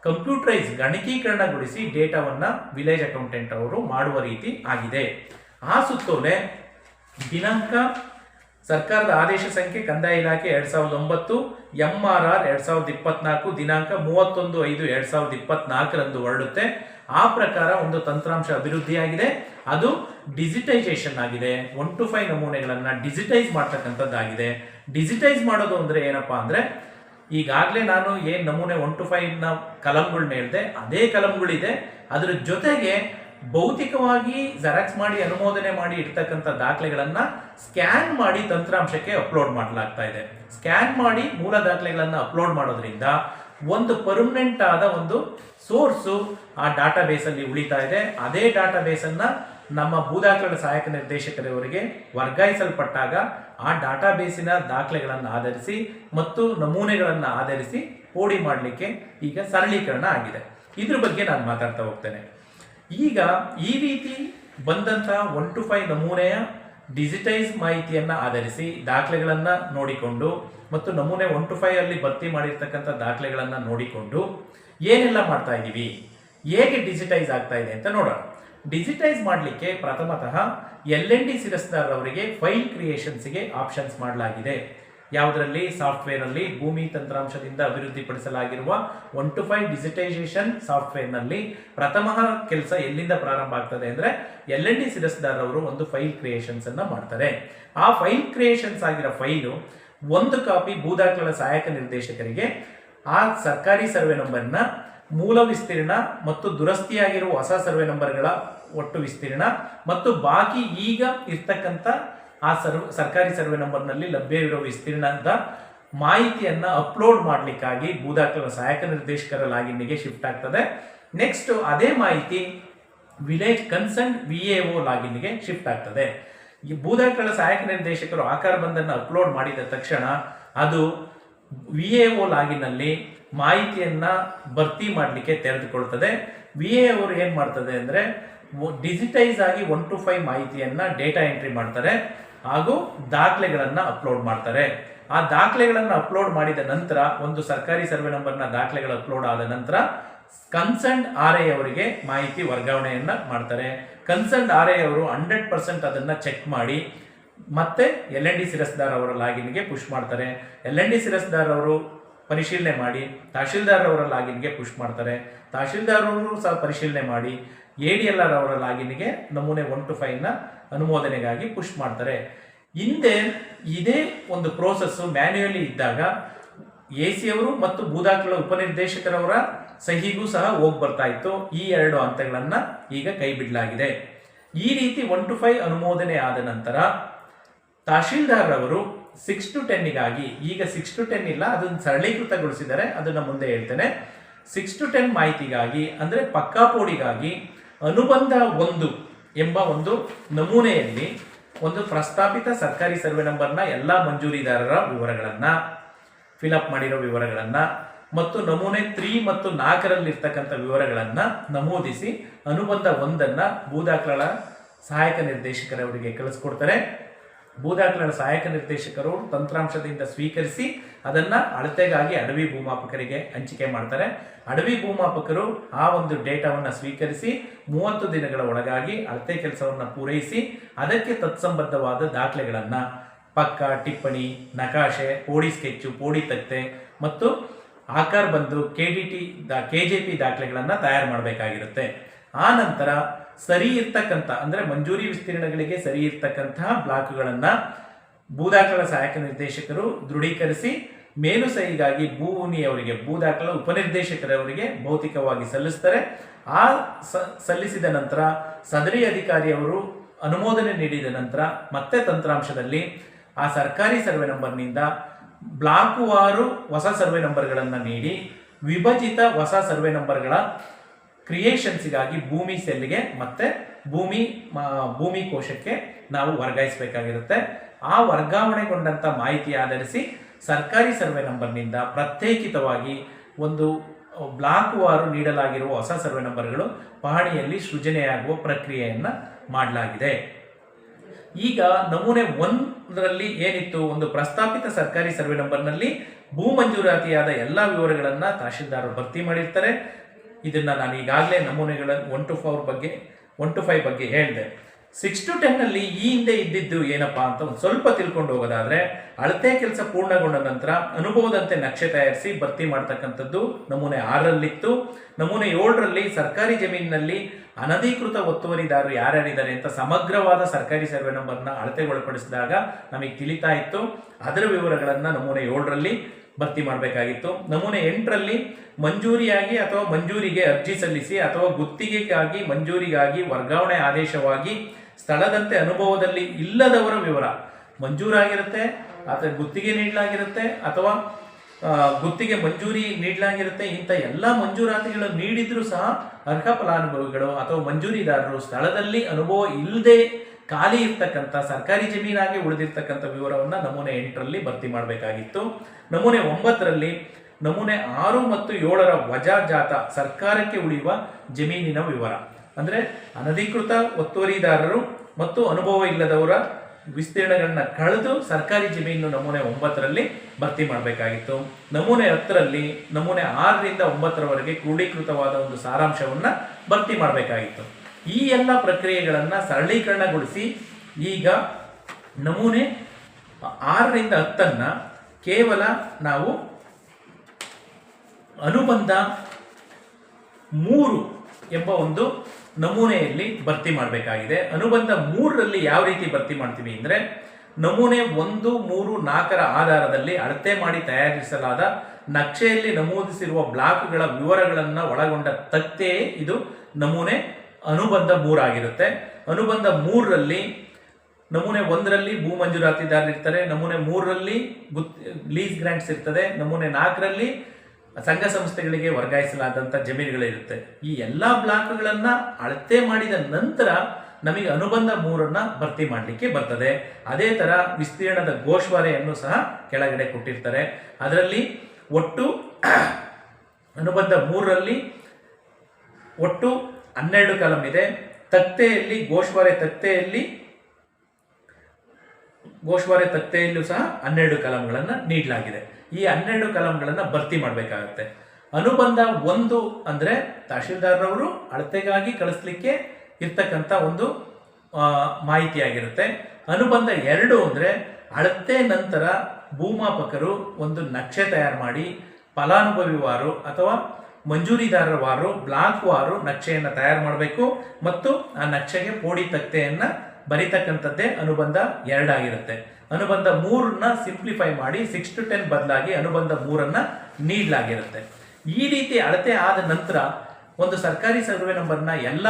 ಕಂಪ್ಯೂಟರೈಸ್ ಗಣಕೀಕರಣಗೊಳಿಸಿ ಡೇಟಾವನ್ನ ವಿಲೇಜ್ ಅಕೌಂಟೆಂಟ್ ಅವರು ಮಾಡುವ ರೀತಿ ಆಗಿದೆ. ಆ ಸುತ್ತೋಲೆ ದಿನಾಂಕ ಸರ್ಕಾರದ ಆದೇಶ ಸಂಖ್ಯೆ ಕಂದಾಯ ಇಲಾಖೆ ಎರಡ್ ಸಾವಿರದ ಒಂಬತ್ತು ಎಂ ಆರ್ ಆರ್ ಎರಡ್ ಸಾವಿರದ ಇಪ್ಪತ್ನಾಲ್ಕು ದಿನಾಂಕ ಮೂವತ್ತೊಂದು ಐದು ಎರಡ್ ಸಾವಿರದ ಇಪ್ಪತ್ನಾಲ್ಕರಂದು ಹೊರಡುತ್ತೆ. ಆ ಪ್ರಕಾರ ಒಂದು ತಂತ್ರಾಂಶ ಅಭಿವೃದ್ಧಿಯಾಗಿದೆ. ಅದು ಡಿಜಿಟೈಸೇಷನ್ ಆಗಿದೆ. ಒನ್ ಟು ಫೈವ್ ನಮೂನೆಗಳನ್ನು ಡಿಜಿಟೈಸ್ ಮಾಡ್ತಕ್ಕಂಥದ್ದಾಗಿದೆ. ಡಿಜಿಟೈಸ್ ಮಾಡೋದು ಅಂದರೆ ಏನಪ್ಪಾ ಅಂದ್ರೆ, ಈಗಾಗಲೇ ನಾನು ಏನು ನಮೂನೆ ಒನ್ ಟು ಫೈವ್ನ ಕಲಂಗಳನ್ನ ಹೇಳಿದೆ, ಅದೇ ಕಲಂಗಳಿದೆ. ಅದರ ಜೊತೆಗೆ ಭೌತಿಕವಾಗಿ ಜೆರಾಕ್ಸ್ ಮಾಡಿ ಅನುಮೋದನೆ ಮಾಡಿ ಇಡ್ತಕ್ಕಂಥ ದಾಖಲೆಗಳನ್ನು ಸ್ಕ್ಯಾನ್ ಮಾಡಿ ತಂತ್ರಾಂಶಕ್ಕೆ ಅಪ್ಲೋಡ್ ಮಾಡಲಾಗ್ತಾ ಇದೆ. ಸ್ಕ್ಯಾನ್ ಮಾಡಿ ಮೂಲ ದಾಖಲೆಗಳನ್ನು ಅಪ್ಲೋಡ್ ಮಾಡೋದ್ರಿಂದ ಒಂದು ಪರ್ಮನೆಂಟ್ ಆದ ಒಂದು ಸೋರ್ಸು ಆ ಡಾಟಾ ಬೇಸ್ ಅಲ್ಲಿ ಉಳಿತಾ ಇದೆ. ಅದೇ ಡಾಟಾ ಬೇಸ್ ಅನ್ನ ನಮ್ಮ ಭೂದಾಖಲೆಗಳ ಸಹಾಯಕ ನಿರ್ದೇಶಕರವರಿಗೆ ವರ್ಗಾಯಿಸಲ್ಪಟ್ಟಾಗ ಆ ಡಾಟಾಬೇಸಿನ ದಾಖಲೆಗಳನ್ನು ಆಧರಿಸಿ ಮತ್ತು ನಮೂನೆಗಳನ್ನು ಆಧರಿಸಿ ಪೋಡಿ ಮಾಡಲಿಕ್ಕೆ ಈಗ ಸರಳೀಕರಣ ಆಗಿದೆ. ಇದ್ರ ಬಗ್ಗೆ ನಾನು ಮಾತಾಡ್ತಾ ಹೋಗ್ತೇನೆ. ಈಗ ಈ ರೀತಿ ಬಂದಂತಹ ಒನ್ ಟು ಫೈವ್ ನಮೂನೆಯ ಡಿಜಿಟೈಸ್ ಮಾಹಿತಿಯನ್ನು ಆಧರಿಸಿ ದಾಖಲೆಗಳನ್ನು ನೋಡಿಕೊಂಡು ಮತ್ತು ನಮೂನೆ ಒನ್ ಟು ಫೈವ್ ಅಲ್ಲಿ ಭರ್ತಿ ಮಾಡಿರ್ತಕ್ಕಂಥ ದಾಖಲೆಗಳನ್ನು ನೋಡಿಕೊಂಡು ಏನೆಲ್ಲ ಮಾಡ್ತಾ ಇದ್ದೀವಿ ಹೇಗೆ ಡಿಜಿಟೈಸ್ ಆಗ್ತಾ ಇದೆ ಅಂತ ನೋಡೋಣ. ಡಿಜಿಟೈಸ್ ಮಾಡಲಿಕ್ಕೆ ಪ್ರಥಮತಃ ಎಲ್ ಎನ್ ಡಿ ಸಿರಸ್ದಾರ್ ಅವರಿಗೆ ಫೈಲ್ ಕ್ರಿಯೇಷನ್ಸ್ಗೆ ಆಪ್ಷನ್ಸ್ ಮಾಡಲಾಗಿದೆ. ಯಾವುದರಲ್ಲಿ? ಸಾಫ್ಟ್ವೇರ್ನಲ್ಲಿ ಭೂಮಿ ತಂತ್ರಾಂಶದಿಂದ ಅಭಿವೃದ್ಧಿಪಡಿಸಲಾಗಿರುವ ಒನ್ ಟು ಫೈವ್ ಡಿಜಿಟೈಸೇಷನ್ ಸಾಫ್ಟ್ವೇರ್ನಲ್ಲಿ ಪ್ರಥಮ ಕೆಲಸ ಎಲ್ಲಿಂದ ಪ್ರಾರಂಭ ಆಗ್ತದೆ ಅಂದರೆ ಎಲ್ ಎನ್ ಡಿ ಸಿರಸ್ದಾರ್ ಅವರು ಒಂದು ಫೈಲ್ ಕ್ರಿಯೇಷನ್ಸ್ ಅನ್ನ ಮಾಡ್ತಾರೆ. ಆ ಫೈಲ್ ಕ್ರಿಯೇಷನ್ಸ್ ಆಗಿರೋ ಫೈಲು ಒಂದು ಕಾಪಿ ಭೂದಾಖಲೆಗಳ ಸಹಾಯಕ ನಿರ್ದೇಶಕರಿಗೆ, ಆ ಸರ್ಕಾರಿ ಸರ್ವೆ ನಂಬರ್ನ ಮೂಲ ವಿಸ್ತೀರ್ಣ ಮತ್ತು ದುರಸ್ತಿಯಾಗಿರುವ ಹೊಸ ಸರ್ವೆ ನಂಬರ್ಗಳ ಒಟ್ಟು ವಿಸ್ತೀರ್ಣ ಮತ್ತು ಬಾಕಿ ಈಗ ಇರ್ತಕ್ಕಂಥ ಆ ಸರ್ವ್, ಸರ್ಕಾರಿ ಸರ್ವೆ ನಂಬರ್ನಲ್ಲಿ ಲಭ್ಯವಿರುವ ವಿಸ್ತೀರ್ಣದ ಮಾಹಿತಿಯನ್ನು ಅಪ್ಲೋಡ್ ಮಾಡಲಿಕ್ಕಾಗಿ ಭೂದಾಖಲೆಗಳ ಸಹಾಯಕ ನಿರ್ದೇಶಕರ ಲಾಗಿನ್ಗೆ ಶಿಫ್ಟ್ ಆಗ್ತದೆ. ನೆಕ್ಸ್ಟ್ ಅದೇ ಮಾಹಿತಿ village concern V A O ಲಾಗಿನ್ಗೆ shift ಆಗ್ತದೆ. ಈ ಭೂದಾಖಲೆಗಳ ಸಹಾಯಕ ನಿರ್ದೇಶಕರು ಆಕಾರ ಬಂದನ್ನು ಅಪ್ಲೋಡ್ ಮಾಡಿದ ತಕ್ಷಣ ಅದು ವಿ ಎ ಒ ಲಾಗಿನಲ್ಲಿ ಮಾಹಿತಿಯನ್ನು ಭರ್ತಿ ಮಾಡಲಿಕ್ಕೆ ತೆರೆದುಕೊಳ್ತದೆ. ವಿ ಎ ಅವರು ಏನು ಮಾಡ್ತದೆ ಅಂದರೆ ಡಿಜಿಟೈಸ್ ಆಗಿ ಒನ್ ಟು ಫೈವ್ ಮಾಹಿತಿಯನ್ನು ಡೇಟಾ ಎಂಟ್ರಿ ಮಾಡ್ತಾರೆ. ಹಾಗೂ ದಾಖಲೆಗಳನ್ನು ಅಪ್ಲೋಡ್ ಮಾಡ್ತಾರೆ. ಆ ದಾಖಲೆಗಳನ್ನು ಅಪ್ಲೋಡ್ ಮಾಡಿದ ನಂತರ ಒಂದು ಸರ್ಕಾರಿ ಸರ್ವೆ ನಂಬರ್ನ ದಾಖಲೆಗಳು ಅಪ್ಲೋಡ್ ಆದ ನಂತರ ಕನ್ಸರ್ನ್ ಆರ್ ಐ ಅವರಿಗೆ ಮಾಹಿತಿ ವರ್ಗಾವಣೆಯನ್ನ ಮಾಡ್ತಾರೆ. ಕನ್ಸರ್ನ್ ಆರ್ ಐ ಅವರು ಹಂಡ್ರೆಡ್ ಪರ್ಸೆಂಟ್ ಅದನ್ನ ಚೆಕ್ ಮಾಡಿ, ಮತ್ತೆ ಎಲ್ ಎನ್ ಡಿ ಸಿರಸ್ದಾರ್ ಅವರ ಲಾಗಿನ್ಗೆ ಪುಷ್ ಮಾಡ್ತಾರೆ. ಎಲ್ ಎನ್ ಡಿ ಸಿರಸ್ದಾರ್ ಅವರು ಪರಿಶೀಲನೆ ಮಾಡಿ, ತಹಶೀಲ್ದಾರ್ ಅವರ ಲಾಗಿನ್ಗೆ ಪುಷ್ ಮಾಡ್ತಾರೆ. ತಹಶೀಲ್ದಾರ್ ಅವರು ಸಹ ಪರಿಶೀಲನೆ ಮಾಡಿ ಎ ಡಿ ಎಲ್ ಆರ್ ಅವರ ಲಾಗಿನ್ಗೆ ನಮೂನೆ ಒನ್ ಟು ಫೈವ್ನ ಅನುಮೋದನೆಗಾಗಿ ಪುಷ್ ಮಾಡ್ತಾರೆ. ಹಿಂದೆ ಇದೇ ಒಂದು ಪ್ರೋಸೆಸ್ ಮ್ಯಾನ್ಯುಯಲಿ ಇದ್ದಾಗ ಎ ಸಿ ಅವರು ಮತ್ತು ಭೂದಾಖಲೆ ಉಪನಿರ್ದೇಶಕರವರ ಸಹಿಗೂ ಸಹ ಹೋಗಿ ಬರ್ತಾ ಇತ್ತು. ಈ ಎರಡು ಹಂತಗಳನ್ನ ಈಗ ಕೈ ಬಿಡಲಾಗಿದೆ. ಈ ರೀತಿ ಒನ್ ಟು ಫೈವ್ ಅನುಮೋದನೆ ಆದ ನಂತರ ತಹಶೀಲ್ದಾರ್ ಅವರು ಸಿಕ್ಸ್ ಟು ಟೆನ್ನಿಗಾಗಿ ಈಗ ಸಿಕ್ಸ್ ಟು ಟೆನ್ ಇಲ್ಲ, ಅದನ್ನು ಸರಳೀಕೃತಗೊಳಿಸಿದರೆ ಅದನ್ನ ಮುಂದೆ ಹೇಳ್ತೇನೆ. ಸಿಕ್ಸ್ ಟು ಟೆನ್ ಮಾಹಿತಿಗಾಗಿ, ಅಂದರೆ ಪಕ್ಕಾಪೋಡಿಗಾಗಿ ಅನುಬಂಧ ಒಂದು ಎಂಬ ಒಂದು ನಮೂನೆಯಲ್ಲಿ ಒಂದು ಪ್ರಸ್ತಾಪಿತ ಸರ್ಕಾರಿ ಸರ್ವೆ ನಂಬರ್ನ ಎಲ್ಲ ಮಂಜೂರಿದಾರರ ವಿವರಗಳನ್ನು ಫಿಲಪ್ ಮಾಡಿರೋ ವಿವರಗಳನ್ನು ಮತ್ತು ನಮೂನೆ ತ್ರೀ ಮತ್ತು ನಾಲ್ಕರಲ್ಲಿರ್ತಕ್ಕಂಥ ವಿವರಗಳನ್ನು ನಮೂದಿಸಿ ಅನುಬಂಧ ಒಂದನ್ನು ಭೂದಾಖಲೆಗಳ ಸಹಾಯಕ ನಿರ್ದೇಶಕರವರಿಗೆ ಕಳಿಸ್ಕೊಡ್ತಾರೆ. ಭೂದಾಖಲೆಗಳ ಸಹಾಯಕ ನಿರ್ದೇಶಕರು ತಂತ್ರಾಂಶದಿಂದ ಸ್ವೀಕರಿಸಿ ಅದನ್ನ ಅಳತೆಗಾಗಿ ಅಡವಿ ಭೂಮಾಪಕರಿಗೆ ಹಂಚಿಕೆ ಮಾಡ್ತಾರೆ. ಅಡವಿ ಭೂಮಾಪಕರು ಆ ಒಂದು ಡೇಟಾವನ್ನು ಸ್ವೀಕರಿಸಿ ಮೂವತ್ತು ದಿನಗಳ ಒಳಗಾಗಿ ಅಳತೆ ಕೆಲಸವನ್ನು ಪೂರೈಸಿ ಅದಕ್ಕೆ ತತ್ಸಂಬದ್ಧವಾದ ದಾಖಲೆಗಳನ್ನು ಪಕ್ಕ, ಟಿಪ್ಪಣಿ, ನಕಾಶೆ, ಪೋಡಿ ಸ್ಕೆಚ್ಚು, ಪೋಡಿ ತತ್ತೆ ಮತ್ತು ಆಕಾರ ಬಂದು K D T K J P ದಾಖಲೆಗಳನ್ನು ತಯಾರು ಮಾಡಬೇಕಾಗಿರುತ್ತೆ. ಆ ನಂತರ ಸರಿ ಇರ್ತಕ್ಕಂಥ, ಅಂದರೆ ಮಂಜೂರಿ ವಿಸ್ತೀರ್ಣಗಳಿಗೆ ಸರಿ ಇರ್ತಕ್ಕಂತಹ ಬ್ಲಾಕ್ಗಳನ್ನು ಭೂದಾಖಲ ಸಹಾಯಕ ನಿರ್ದೇಶಕರು ದೃಢೀಕರಿಸಿ, ಮೇಲು ಸಹಿಗಾಗಿ ಭೂಮಿಯವರಿಗೆ ಭೂದಾಖಲ ಉಪನಿರ್ದೇಶಕರವರಿಗೆ ಭೌತಿಕವಾಗಿ ಸಲ್ಲಿಸ್ತಾರೆ. ಆ ಸಲ್ಲಿಸಿದ ನಂತರ ಸದರಿ ಅಧಿಕಾರಿಯವರು ಅನುಮೋದನೆ ನೀಡಿದ ನಂತರ ಮತ್ತೆ ತಂತ್ರಾಂಶದಲ್ಲಿ ಆ ಸರ್ಕಾರಿ ಸರ್ವೆ ನಂಬರ್ನಿಂದ ಬ್ಲಾಕುವಾರು ಹೊಸ ಸರ್ವೆ ನಂಬರ್ಗಳನ್ನು ನೀಡಿ, ವಿಭಜಿತ ಹೊಸ ಸರ್ವೆ ನಂಬರ್ಗಳ ಕ್ರಿಯೇಷನ್ಸ್ಗಾಗಿ ಭೂಮಿ ಸೆಲ್ಗೆ ಮತ್ತೆ ಭೂಮಿ ಭೂಮಿ ಕೋಶಕ್ಕೆ ನಾವು ವರ್ಗಾಯಿಸಬೇಕಾಗಿರುತ್ತೆ. ಆ ವರ್ಗಾವಣೆಗೊಂಡಂಥ ಮಾಹಿತಿ ಆಧರಿಸಿ ಸರ್ಕಾರಿ ಸರ್ವೆ ನಂಬರ್ನಿಂದ ಪ್ರತ್ಯೇಕಿತವಾಗಿ ಒಂದು ಬ್ಲಾಕ್ ವಾರು ನೀಡಲಾಗಿರುವ ಹೊಸ ಸರ್ವೆ ನಂಬರ್ಗಳು ಪಹಣಿಯಲ್ಲಿ ಸೃಜನೆಯಾಗುವ ಪ್ರಕ್ರಿಯೆಯನ್ನು ಮಾಡಲಾಗಿದೆ. ಈಗ ನಮೂನೆ ಒಂದರಲ್ಲಿ ಏನಿತ್ತು? ಒಂದು ಪ್ರಸ್ತಾಪಿತ ಸರ್ಕಾರಿ ಸರ್ವೆ ನಂಬರ್ನಲ್ಲಿ ಭೂ ಮಂಜೂರಾತಿಯಾದ ಎಲ್ಲ ವಿವರಗಳನ್ನು ತಹಶೀಲ್ದಾರರು ಭರ್ತಿ ಮಾಡಿರ್ತಾರೆ. ಇದನ್ನ ನಾನು ಈಗಾಗಲೇ ನಮೂನೆಗಳನ್ನು ಒನ್ ಟು ಫೋರ್ ಬಗ್ಗೆ ಒನ್ ಟು ಫೈವ್ ಬಗ್ಗೆ ಹೇಳಿದೆ. ಸಿಕ್ಸ್ ಟು ಟೆನ್ನಲ್ಲಿ ಈ ಹಿಂದೆ ಇದ್ದಿದ್ದು ಏನಪ್ಪಾ ಅಂತ ಒಂದು ಸ್ವಲ್ಪ ತಿಳ್ಕೊಂಡು ಹೋಗೋದಾದ್ರೆ, ಅಳತೆ ಕೆಲಸ ಪೂರ್ಣಗೊಂಡ ನಂತರ ಅನುಭವದಂತೆ ನಕ್ಷೆ ತಯಾರಿಸಿ ಭರ್ತಿ ಮಾಡ್ತಕ್ಕಂಥದ್ದು ನಮೂನೆ ಆರರಲ್ಲಿತ್ತು. ನಮೂನೆ ಏಳರಲ್ಲಿ ಸರ್ಕಾರಿ ಜಮೀನಿನಲ್ಲಿ ಅನಧಿಕೃತ ಒತ್ತುವರಿದಾರರು ಯಾರ್ಯಾರಿದ್ದಾರೆ ಅಂತ ಸಮಗ್ರವಾದ ಸರ್ಕಾರಿ ಸರ್ವೆ ನಂಬರ್ನ ಅಳತೆಗೊಳಪಡಿಸಿದಾಗ ನಮಗೆ ತಿಳಿತಾ ಇತ್ತು. ಅದರ ವಿವರಗಳನ್ನು ನಮೂನೆ ಏಳರಲ್ಲಿ ಭರ್ತಿ ಮಾಡಬೇಕಾಗಿತ್ತು. ನಮೂನೆ ಎಂಟರಲ್ಲಿ ಮಂಜೂರಿಯಾಗಿ ಅಥವಾ ಮಂಜೂರಿಗೆ ಅರ್ಜಿ ಸಲ್ಲಿಸಿ ಅಥವಾ ಗುತ್ತಿಗೆಗಾಗಿ, ಮಂಜೂರಿಗಾಗಿ ವರ್ಗಾವಣೆ ಆದೇಶವಾಗಿ ಸ್ಥಳದಂತೆ ಅನುಭವದಲ್ಲಿ ಇಲ್ಲದವರ ವಿವರ ಮಂಜೂರಾಗಿರುತ್ತೆ ಅಥವಾ ಗುತ್ತಿಗೆ ನೀಡಲಾಗಿರುತ್ತೆ ಅಥವಾ ಗುತ್ತಿಗೆ ಮಂಜೂರಿ ನೀಡಲಾಗಿರುತ್ತೆ, ಇಂಥ ಎಲ್ಲ ಮಂಜೂರಾತಿಗಳು ನೀಡಿದರೂ ಸಹ ಅರ್ಹ ಫಲಾನುಭವಿಗಳು ಅಥವಾ ಮಂಜೂರಿದಾರರು ಸ್ಥಳದಲ್ಲಿ ಅನುಭವ ಇಲ್ಲದೆ ಖಾಲಿ ಇರ್ತಕ್ಕಂಥ, ಸರ್ಕಾರಿ ಜಮೀನಾಗಿ ಉಳಿದಿರ್ತಕ್ಕಂಥ ವಿವರವನ್ನು ನಮೂನೆ ಎಂಟರಲ್ಲಿ ಭರ್ತಿ ಮಾಡಬೇಕಾಗಿತ್ತು. ನಮೂನೆ ಒಂಬತ್ತರಲ್ಲಿ ನಮೂನೆ ಆರು ಮತ್ತು ಏಳರ ವಜಾ ಜಾತ ಸರ್ಕಾರಕ್ಕೆ ಉಳಿಯುವ ಜಮೀನಿನ ವಿವರ. ಅಂದರೆ ಅನಧಿಕೃತ ಒತ್ತುವರಿದಾರರು ಮತ್ತು ಅನುಭವ ಇಲ್ಲದವರ ವಿಸ್ತೀರ್ಣಗಳನ್ನ ಕಳೆದು ಸರ್ಕಾರಿ ಜಮೀನು ನಮೂನೆ ಒಂಬತ್ತರಲ್ಲಿ ಭರ್ತಿ ಮಾಡಬೇಕಾಗಿತ್ತು. ನಮೂನೆ ಹತ್ತರಲ್ಲಿ ನಮೂನೆ ಆರರಿಂದ ಒಂಬತ್ತರವರೆಗೆ ಕ್ರೋಢೀಕೃತವಾದ ಒಂದು ಸಾರಾಂಶವನ್ನು ಭರ್ತಿ ಮಾಡಬೇಕಾಗಿತ್ತು. ಈ ಎಲ್ಲ ಪ್ರಕ್ರಿಯೆಗಳನ್ನು ಸರಳೀಕರಣಗೊಳಿಸಿ ಈಗ ನಮೂನೆ ಆರರಿಂದ ಹತ್ತನ್ನು ಕೇವಲ ನಾವು ಅನುಬಂಧ ಮೂರು ಎಂಬ ಒಂದು ನಮೂನೆಯಲ್ಲಿ ಭರ್ತಿ ಮಾಡಬೇಕಾಗಿದೆ. ಅನುಬಂಧ ಮೂರರಲ್ಲಿ ಯಾವ ರೀತಿ ಭರ್ತಿ ಮಾಡ್ತೀವಿ ಅಂದರೆ ನಮೂನೆ ಒಂದು, ಮೂರು, ನಾಲ್ಕರ ಆಧಾರದಲ್ಲಿ ಅಳತೆ ಮಾಡಿ ತಯಾರಿಸಲಾದ ನಕ್ಷೆಯಲ್ಲಿ ನಮೂದಿಸಿರುವ ಬ್ಲಾಕ್ಗಳ ವಿವರಗಳನ್ನು ಒಳಗೊಂಡ ತತ್ತೆಯೇ ಇದು ನಮೂನೆ ಅನುಬಂಧ ಮೂರಾಗಿರುತ್ತೆ ಅನುಬಂಧ ಮೂರರಲ್ಲಿ ನಮೂನೆ ಒಂದರಲ್ಲಿ ಭೂ ಮಂಜೂರಾತಿದಾರರು ಇರ್ತಾರೆ. ನಮೂನೆ ಮೂರರಲ್ಲಿ ಗುತ್, ಲೀಸ್ ಗ್ರಾಂಟ್ಸ್ ಇರ್ತದೆ. ನಮೂನೆ ನಾಲ್ಕರಲ್ಲಿ ಸಂಘ ಸಂಸ್ಥೆಗಳಿಗೆ ವರ್ಗಾಯಿಸಲಾದಂಥ ಜಮೀನುಗಳಿರುತ್ತೆ ಈ ಎಲ್ಲ ಬ್ಲಾಕ್ಗಳನ್ನು ಅಳತೆ ಮಾಡಿದ ನಂತರ ನಮಗೆ ಅನುಬಂಧ ಮೂರನ್ನು ಭರ್ತಿ ಮಾಡಲಿಕ್ಕೆ ಬರ್ತದೆ. ಅದೇ ಥರ ವಿಸ್ತೀರ್ಣದ ಗೋಶ್ವಾರೆಯನ್ನು ಸಹ ಕೆಳಗಡೆ ಕೊಟ್ಟಿರ್ತಾರೆ. ಅದರಲ್ಲಿ ಒಟ್ಟು ಅನುಬಂಧ ಮೂರರಲ್ಲಿ ಒಟ್ಟು ಹನ್ನೆರಡು ಕಲಂ ಇದೆ. ತಕ್ತೆಯಲ್ಲಿ ಗೋಶ್ವಾರೆ ತಕ್ತೆಯಲ್ಲಿ ಗೋಶ್ವಾರೆ ತಕ್ತೆಯಲ್ಲೂ ಸಹ ಹನ್ನೆರಡು ಕಲಂಗಳನ್ನು ನೀಡಲಾಗಿದೆ. ಈ ಹನ್ನೆರಡು ಕಲಂಗಳನ್ನು ಭರ್ತಿ ಮಾಡಬೇಕಾಗುತ್ತೆ. ಅನುಬಂಧ ಒಂದು ಅಂದರೆ ತಹಶೀಲ್ದಾರ್ರವರು ಅಳತೆಗಾಗಿ ಕಳಿಸ್ಲಿಕ್ಕೆ ಇರ್ತಕ್ಕಂಥ ಒಂದು ಮಾಹಿತಿಯಾಗಿರುತ್ತೆ ಅನುಬಂಧ ಎರಡು ಅಂದರೆ ಅಳತೆ ನಂತರ ಭೂಮಾಪಕರು ಒಂದು ನಕ್ಷೆ ತಯಾರು ಮಾಡಿ, ಫಲಾನುಭವಿವಾರು ಅಥವಾ ಮಂಜೂರಿದಾರರ ವಾರು, ಬ್ಲಾಕ್ ವಾರು ನಕ್ಷೆಯನ್ನು ತಯಾರು ಮಾಡಬೇಕು ಮತ್ತು ಆ ನಕ್ಷೆಗೆ ಪೋಡಿ ತಕ್ತೆಯನ್ನು ಬರಿತಕ್ಕಂಥದ್ದೇ ಅನುಬಂಧ ಎರಡಾಗಿರುತ್ತೆ. ಅನುಬಂಧ ಮೂರನ್ನ ಸಿಂಪ್ಲಿಫೈ ಮಾಡಿ ಸಿಕ್ಸ್ ಟು ಟೆನ್ ಬದಲಾಗಿ ಅನುಬಂಧ ಮೂರನ್ನು ನೀಡಲಾಗಿರುತ್ತೆ. ಈ ರೀತಿ ಅಳತೆ ಆದ ನಂತರ ಒಂದು ಸರ್ಕಾರಿ ಸರ್ವೆ ನಂಬರ್ನ ಎಲ್ಲ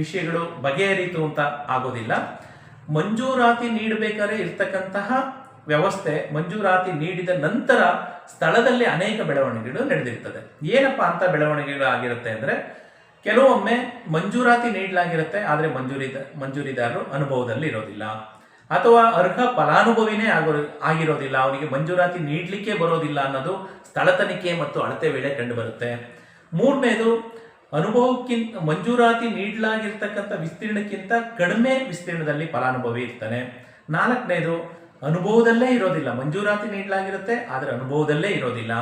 ವಿಷಯಗಳು ಬಗೆಹರಿತು ಅಂತ ಆಗೋದಿಲ್ಲ. ಮಂಜೂರಾತಿ ನೀಡಬೇಕಾದ್ರೆ ಇರ್ತಕ್ಕಂತಹ ವ್ಯವಸ್ಥೆ ಮಂಜೂರಾತಿ ನೀಡಿದ ನಂತರ ಸ್ಥಳದಲ್ಲಿ ಅನೇಕ ಬೆಳವಣಿಗೆಗಳು ನಡೆದಿರ್ತದೆ. ಏನಪ್ಪಾ ಅಂತ ಬೆಳವಣಿಗೆಗಳು ಆಗಿರುತ್ತೆ ಅಂದ್ರೆ, ಕೆಲವೊಮ್ಮೆ ಮಂಜೂರಾತಿ ನೀಡಲಾಗಿರುತ್ತೆ, ಆದರೆ ಮಂಜೂರಿದ, ಮಂಜೂರಿದಾರರು ಅನುಭವದಲ್ಲಿ ಇರೋದಿಲ್ಲ. ಅಥವಾ ಅರ್ಹ ಫಲಾನುಭವಿನೇ ಆಗೋ, ಆಗಿರೋದಿಲ್ಲ, ಅವನಿಗೆ ಮಂಜೂರಾತಿ ನೀಡಲಿಕ್ಕೆ ಬರೋದಿಲ್ಲ ಅನ್ನೋದು ಸ್ಥಳ ತನಿಖೆ ಮತ್ತು ಅಳತೆ ವೇಳೆ ಕಂಡುಬರುತ್ತೆ. ಮೂರನೇದು ಅನುಭವಕ್ಕಿಂತ ಮಂಜೂರಾತಿ ನೀಡಲಾಗಿರ್ತಕ್ಕಂಥ ವಿಸ್ತೀರ್ಣಕ್ಕಿಂತ ಕಡಿಮೆ ವಿಸ್ತೀರ್ಣದಲ್ಲಿ ಫಲಾನುಭವಿ ಇರ್ತಾನೆ. ನಾಲ್ಕನೇದು ಅನುಭವದಲ್ಲೇ ಇರೋದಿಲ್ಲ. ಮಂಜೂರಾತಿ ನೀಡಲಾಗಿರುತ್ತೆ, ಆದರೆ ಅನುಭವದಲ್ಲೇ ಇರೋದಿಲ್ಲ.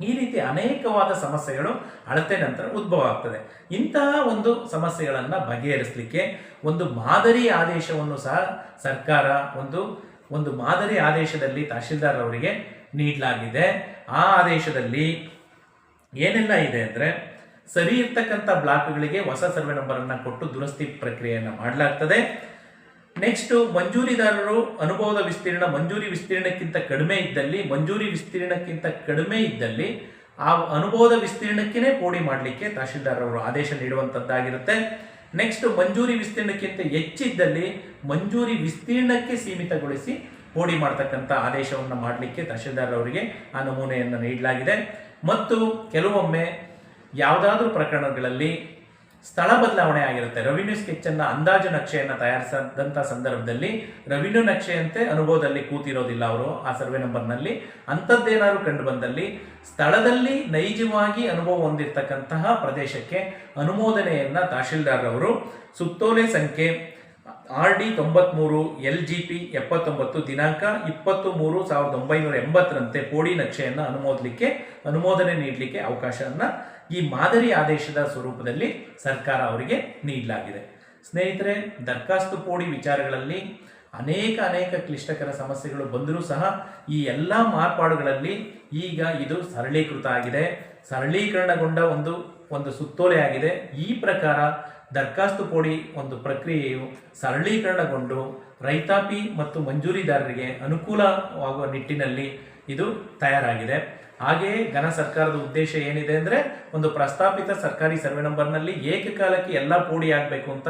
ಈ ರೀತಿ ಅನೇಕವಾದ ಸಮಸ್ಯೆಗಳು ಅಳತೆ ನಂತರ ಉದ್ಭವ ಆಗ್ತದೆ. ಇಂತಹ ಒಂದು ಸಮಸ್ಯೆಗಳನ್ನು ಬಗೆಹರಿಸಲಿಕ್ಕೆ ಒಂದು ಮಾದರಿ ಆದೇಶವನ್ನು ಸಹ ಸರ್ಕಾರ ಒಂದು ಒಂದು ಮಾದರಿ ಆದೇಶದಲ್ಲಿ ತಹಶೀಲ್ದಾರ್ ಅವರಿಗೆ ನೀಡಲಾಗಿದೆ. ಆ ಆದೇಶದಲ್ಲಿ ಏನೆಲ್ಲ ಇದೆ ಅಂದರೆ, ಸರಿ ಇರ್ತಕ್ಕಂಥ ಬ್ಲಾಕ್ಗಳಿಗೆ ಹೊಸ ಸರ್ವೆ ನಂಬರನ್ನು ಕೊಟ್ಟು ದುರಸ್ತಿ ಪ್ರಕ್ರಿಯೆಯನ್ನು ಮಾಡಲಾಗ್ತದೆ. ನೆಕ್ಸ್ಟ್ ಮಂಜೂರಿದಾರರು ಅನುಭವದ ವಿಸ್ತೀರ್ಣ, ಮಂಜೂರಿ ವಿಸ್ತೀರ್ಣಕ್ಕಿಂತ ಕಡಿಮೆ ಇದ್ದಲ್ಲಿ, ಮಂಜೂರಿ ವಿಸ್ತೀರ್ಣಕ್ಕಿಂತ ಕಡಿಮೆ ಇದ್ದಲ್ಲಿ ಆ ಅನುಭವದ ವಿಸ್ತೀರ್ಣಕ್ಕೇ ಪೋಡಿ ಮಾಡಲಿಕ್ಕೆ ತಹಶೀಲ್ದಾರ್ ಅವರು ಆದೇಶ ನೀಡುವಂಥದ್ದಾಗಿರುತ್ತೆ ನೆಕ್ಸ್ಟ್ ಮಂಜೂರಿ ವಿಸ್ತೀರ್ಣಕ್ಕಿಂತ ಹೆಚ್ಚಿದ್ದಲ್ಲಿ ಮಂಜೂರಿ ವಿಸ್ತೀರ್ಣಕ್ಕೆ ಸೀಮಿತಗೊಳಿಸಿ ಪೋಡಿ ಮಾಡ್ತಕ್ಕಂಥ ಆದೇಶವನ್ನು ಮಾಡಲಿಕ್ಕೆ ತಹಶೀಲ್ದಾರರವರಿಗೆ ಆ ನಮೂನೆಯನ್ನು ನೀಡಲಾಗಿದೆ. ಮತ್ತು ಕೆಲವೊಮ್ಮೆ ಯಾವುದಾದ್ರೂ ಪ್ರಕರಣಗಳಲ್ಲಿ ಸ್ಥಳ ಬದಲಾವಣೆ ಆಗಿರುತ್ತೆ. ರೆವಿನ್ಯೂ ಸ್ಕೆಚ್ ಅನ್ನ ಅಂದಾಜು ನಕ್ಷೆಯನ್ನು ತಯಾರಿಸಿದಂಥ ಸಂದರ್ಭದಲ್ಲಿ ರೆವಿನ್ಯೂ ನಕ್ಷೆಯಂತೆ ಅನುಭವದಲ್ಲಿ ಕೂತಿರೋದಿಲ್ಲ ಅವರು ಆ ಸರ್ವೆ ನಂಬರ್ನಲ್ಲಿ. ಅಂಥದ್ದೇನಾದ್ರು ಕಂಡು ಬಂದಲ್ಲಿ ಸ್ಥಳದಲ್ಲಿ ನೈಜವಾಗಿ ಅನುಭವ ಹೊಂದಿರತಕ್ಕಂತಹ ಪ್ರದೇಶಕ್ಕೆ ಅನುಮೋದನೆಯನ್ನ ತಹಶೀಲ್ದಾರ್ ಅವರು ಸುತ್ತೋಲೆ ಸಂಖ್ಯೆ ಆರ್ ಡಿ ತೊಂಬತ್ಮೂರು, ಎಲ್ ಜಿ ಪಿ ಎಪ್ಪತ್ತೊಂಬತ್ತು, ದಿನಾಂಕ ಇಪ್ಪತ್ತು ಮೂರು ಸಾವಿರದ ಒಂಬೈನೂರ ಎಂಬತ್ತರಂತೆ ಪೋಡಿ ನಕ್ಷೆಯನ್ನು ಅನುಮೋದಲಿಕ್ಕೆ, ಅನುಮೋದನೆ ನೀಡಲಿಕ್ಕೆ ಅವಕಾಶವನ್ನು ಈ ಮಾದರಿ ಆದೇಶದ ಸ್ವರೂಪದಲ್ಲಿ ಸರ್ಕಾರ ಅವರಿಗೆ ನೀಡಲಾಗಿದೆ. ಸ್ನೇಹಿತರೆ, ದರ್ಖಾಸ್ತು ಪೋಡಿ ವಿಚಾರಗಳಲ್ಲಿ ಅನೇಕ ಅನೇಕ ಕ್ಲಿಷ್ಟಕರ ಸಮಸ್ಯೆಗಳು ಬಂದರೂ ಸಹ ಈ ಎಲ್ಲ ಮಾರ್ಪಾಡುಗಳಲ್ಲಿ ಈಗ ಇದು ಸರಳೀಕೃತ ಆಗಿದೆ. ಸರಳೀಕರಣಗೊಂಡ ಒಂದು ಒಂದು ಸುತ್ತೋಲೆ ಆಗಿದೆ. ಈ ಪ್ರಕಾರ ದರ್ಖಾಸ್ತು ಪೋಡಿ ಒಂದು ಪ್ರಕ್ರಿಯೆಯು ಸರಳೀಕರಣಗೊಂಡು ರೈತಾಪಿ ಮತ್ತು ಮಂಜೂರಿದಾರರಿಗೆ ಅನುಕೂಲವಾಗುವ ನಿಟ್ಟಿನಲ್ಲಿ ಇದು ತಯಾರಾಗಿದೆ. ಹಾಗೆಯೇ ಘನ ಸರ್ಕಾರದ ಉದ್ದೇಶ ಏನಿದೆ ಅಂದರೆ ಒಂದು ಪ್ರಸ್ತಾಪಿತ ಸರ್ಕಾರಿ ಸರ್ವೆ ನಂಬರ್ನಲ್ಲಿ ಏಕಕಾಲಕ್ಕೆ ಎಲ್ಲ ಪೋಡಿ ಆಗಬೇಕು ಅಂತ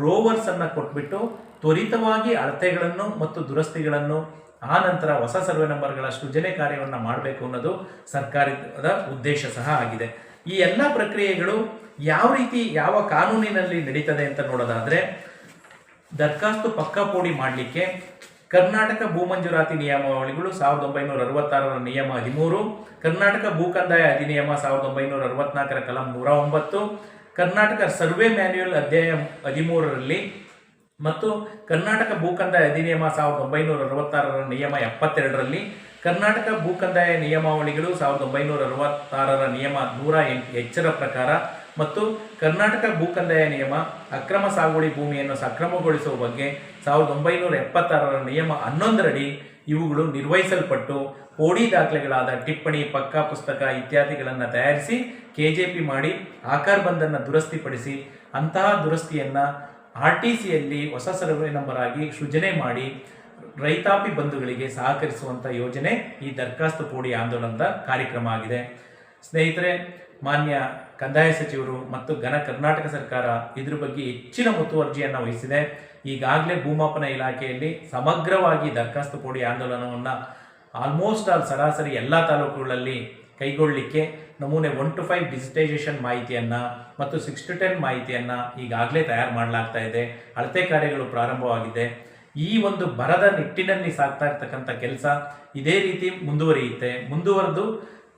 ರೋವರ್ಸ್ ಅನ್ನ ಕೊಟ್ಬಿಟ್ಟು ತ್ವರಿತವಾಗಿ ಅಳತೆಗಳನ್ನು ಮತ್ತು ದುರಸ್ತಿಗಳನ್ನು ಆ ನಂತರ ಹೊಸ ಸರ್ವೆ ನಂಬರ್ಗಳ ಸೃಜನೆ ಕಾರ್ಯವನ್ನು ಮಾಡಬೇಕು ಅನ್ನೋದು ಸರ್ಕಾರದ ಉದ್ದೇಶ ಸಹ ಆಗಿದೆ. ಈ ಎಲ್ಲ ಪ್ರಕ್ರಿಯೆಗಳು ಯಾವ ರೀತಿ ಯಾವ ಕಾನೂನಿನಲ್ಲಿ ನಡೀತದೆ ಅಂತ ನೋಡೋದಾದ್ರೆ ದರ್ಖಾಸ್ತು ಪಕ್ಕಾಪೋಡಿ ಮಾಡಲಿಕ್ಕೆ ಕರ್ನಾಟಕ ಭೂಮಂಜೂರಾತಿ ನಿಯಮಾವಳಿಗಳು ಸಾವಿರದ ಒಂಬೈನೂರ ಅರವತ್ತಾರರ ನಿಯಮ ಹದಿಮೂರು, ಕರ್ನಾಟಕ ಭೂಕಂದಾಯ ಅಧಿನಿಯಮ ಸಾವಿರದ ಒಂಬೈನೂರ ಅರವತ್ನಾಲ್ಕರ ಕಲಂ ನೂರ ಒಂಬತ್ತು ಕರ್ನಾಟಕ ಸರ್ವೆ ಮ್ಯಾನ್ಯುಯಲ್ ಅಧ್ಯಾಯ ಹದಿಮೂರರಲ್ಲಿ ಮತ್ತು ಕರ್ನಾಟಕ ಭೂಕಂದಾಯ ಅಧಿನಿಯಮ ಸಾವಿರದ ಒಂಬೈನೂರ ಅರವತ್ತಾರರ ನಿಯಮ ಎಪ್ಪತ್ತೆರಡರಲ್ಲಿ, ಕರ್ನಾಟಕ ಭೂಕಂದಾಯ ನಿಯಮಾವಳಿಗಳು ಸಾವಿರದ ಒಂಬೈನೂರ ಅರವತ್ತಾರರ ನಿಯಮ ನೂರ ಎಂಟು ಎಚ್ಚರ ಪ್ರಕಾರ ಮತ್ತು ಕರ್ನಾಟಕ ಭೂಕಂದಾಯ ನಿಯಮ ಅಕ್ರಮ ಸಾಗುವಳಿ ಭೂಮಿಯನ್ನು ಸಕ್ರಮಗೊಳಿಸುವ ಬಗ್ಗೆ ಸಾವಿರದ ಒಂಬೈನೂರ ಎಪ್ಪತ್ತಾರರ ನಿಯಮ ಹನ್ನೊಂದರಡಿ ಇವುಗಳು ನಿರ್ವಹಿಸಲ್ಪಟ್ಟು ಓಡಿ ದಾಖಲೆಗಳಾದ ಟಿಪ್ಪಣಿ, ಪಕ್ಕಾ ಪುಸ್ತಕ ಇತ್ಯಾದಿಗಳನ್ನು ತಯಾರಿಸಿ ಕೆಜೆಪಿ ಮಾಡಿ ಆಕಾರ ಬಂದನ್ನು ದುರಸ್ತಿಪಡಿಸಿ ಅಂತಹ ದುರಸ್ತಿಯನ್ನು ಆರ್ ಟಿ ಸಿಯಲ್ಲಿ ಹೊಸ ಸರ್ವೆ ನಂಬರ್ ಆಗಿ ಸೃಜನೆ ಮಾಡಿ ರೈತಾಪಿ ಬಂಧುಗಳಿಗೆ ಸಹಕರಿಸುವಂಥ ಯೋಜನೆ ಈ ದರ್ಖಾಸ್ತು ಪೋಡಿ ಆಂದೋಲನದ ಕಾರ್ಯಕ್ರಮ ಆಗಿದೆ. ಸ್ನೇಹಿತರೆ, ಮಾನ್ಯ ಕಂದಾಯ ಸಚಿವರು ಮತ್ತು ಘನ ಕರ್ನಾಟಕ ಸರ್ಕಾರ ಇದ್ರ ಬಗ್ಗೆ ಹೆಚ್ಚಿನ ಮುತುವರ್ಜಿಯನ್ನು ವಹಿಸಿದೆ. ಈಗಾಗಲೇ ಭೂಮಾಪನ ಇಲಾಖೆಯಲ್ಲಿ ಸಮಗ್ರವಾಗಿ ದರ್ಖಾಸ್ತು ಪೋಡಿ ಆಂದೋಲನವನ್ನು ಆಲ್ಮೋಸ್ಟ್ ಆಲ್ ಸರಾಸರಿ ಎಲ್ಲ ತಾಲೂಕುಗಳಲ್ಲಿ ಕೈಗೊಳ್ಳಲಿಕ್ಕೆ ನಮೂನೆ ಒನ್ ಟು ಫೈವ್ ಡಿಜಿಟೈಸೇಷನ್ ಮಾಹಿತಿಯನ್ನು ಮತ್ತು ಸಿಕ್ಸ್ ಟು ಟೆನ್ ಮಾಹಿತಿಯನ್ನು ಈಗಾಗಲೇ ತಯಾರು ಮಾಡಲಾಗ್ತಾ ಇದೆ. ಅಳತೆ ಕಾರ್ಯಗಳು ಪ್ರಾರಂಭವಾಗಿದೆ. ಈ ಒಂದು ಬರದ ನಿಟ್ಟಿನಲ್ಲಿ ಸಾಗ್ತಾ ಇರ್ತಕ್ಕಂಥ ಕೆಲಸ ಇದೇ ರೀತಿ ಮುಂದುವರಿಯುತ್ತೆ. ಮುಂದುವರೆದು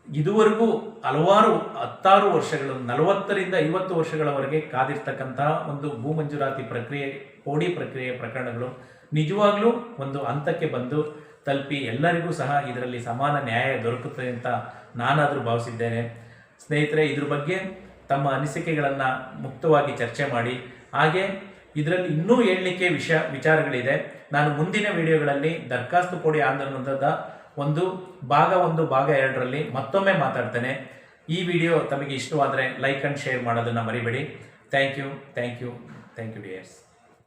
ಇದುವರೆಗೂ ಹಲವಾರು ಹತ್ತಾರು ವರ್ಷಗಳು, ನಲವತ್ತರಿಂದ ಐವತ್ತು ವರ್ಷಗಳವರೆಗೆ ಕಾದಿರ್ತಕ್ಕಂತಹ ಒಂದು ಭೂ ಮಂಜೂರಾತಿ ಪ್ರಕ್ರಿಯೆ, ಕೋಡಿ ಪ್ರಕ್ರಿಯೆ ಪ್ರಕರಣಗಳು ನಿಜವಾಗ್ಲೂ ಒಂದು ಹಂತಕ್ಕೆ ಬಂದು ತಲುಪಿ ಎಲ್ಲರಿಗೂ ಸಹ ಇದರಲ್ಲಿ ಸಮಾನ ನ್ಯಾಯ ದೊರಕುತ್ತದೆ ಅಂತ ನಾನಾದರೂ ಭಾವಿಸಿದ್ದೇನೆ. ಸ್ನೇಹಿತರೆ, ಇದ್ರ ಬಗ್ಗೆ ತಮ್ಮ ಅನಿಸಿಕೆಗಳನ್ನು ಮುಕ್ತವಾಗಿ ಚರ್ಚೆ ಮಾಡಿ. ಹಾಗೆ ಇದರಲ್ಲಿ ಇನ್ನೂ ಹೇಳಲಿಕ್ಕೆ ವಿಷಯ ವಿಚಾರಗಳಿದೆ. ನಾನು ಮುಂದಿನ ವಿಡಿಯೋಗಳಲ್ಲಿ ದರ್ಖಾಸ್ತು ಕೊಡಿ ಆಂದೋಲನದ ಒಂದು ಭಾಗ ಒಂದು, ಭಾಗ ಎರಡರಲ್ಲಿ ಮತ್ತೊಮ್ಮೆ ಮಾತಾಡ್ತೇನೆ. ಈ ವಿಡಿಯೋ ತಮಗೆ ಇಷ್ಟವಾದರೆ ಲೈಕ್ ಆ್ಯಂಡ್ ಶೇರ್ ಮಾಡೋದನ್ನು ಮರಿಬೇಡಿ. Thank you thank you thank you dears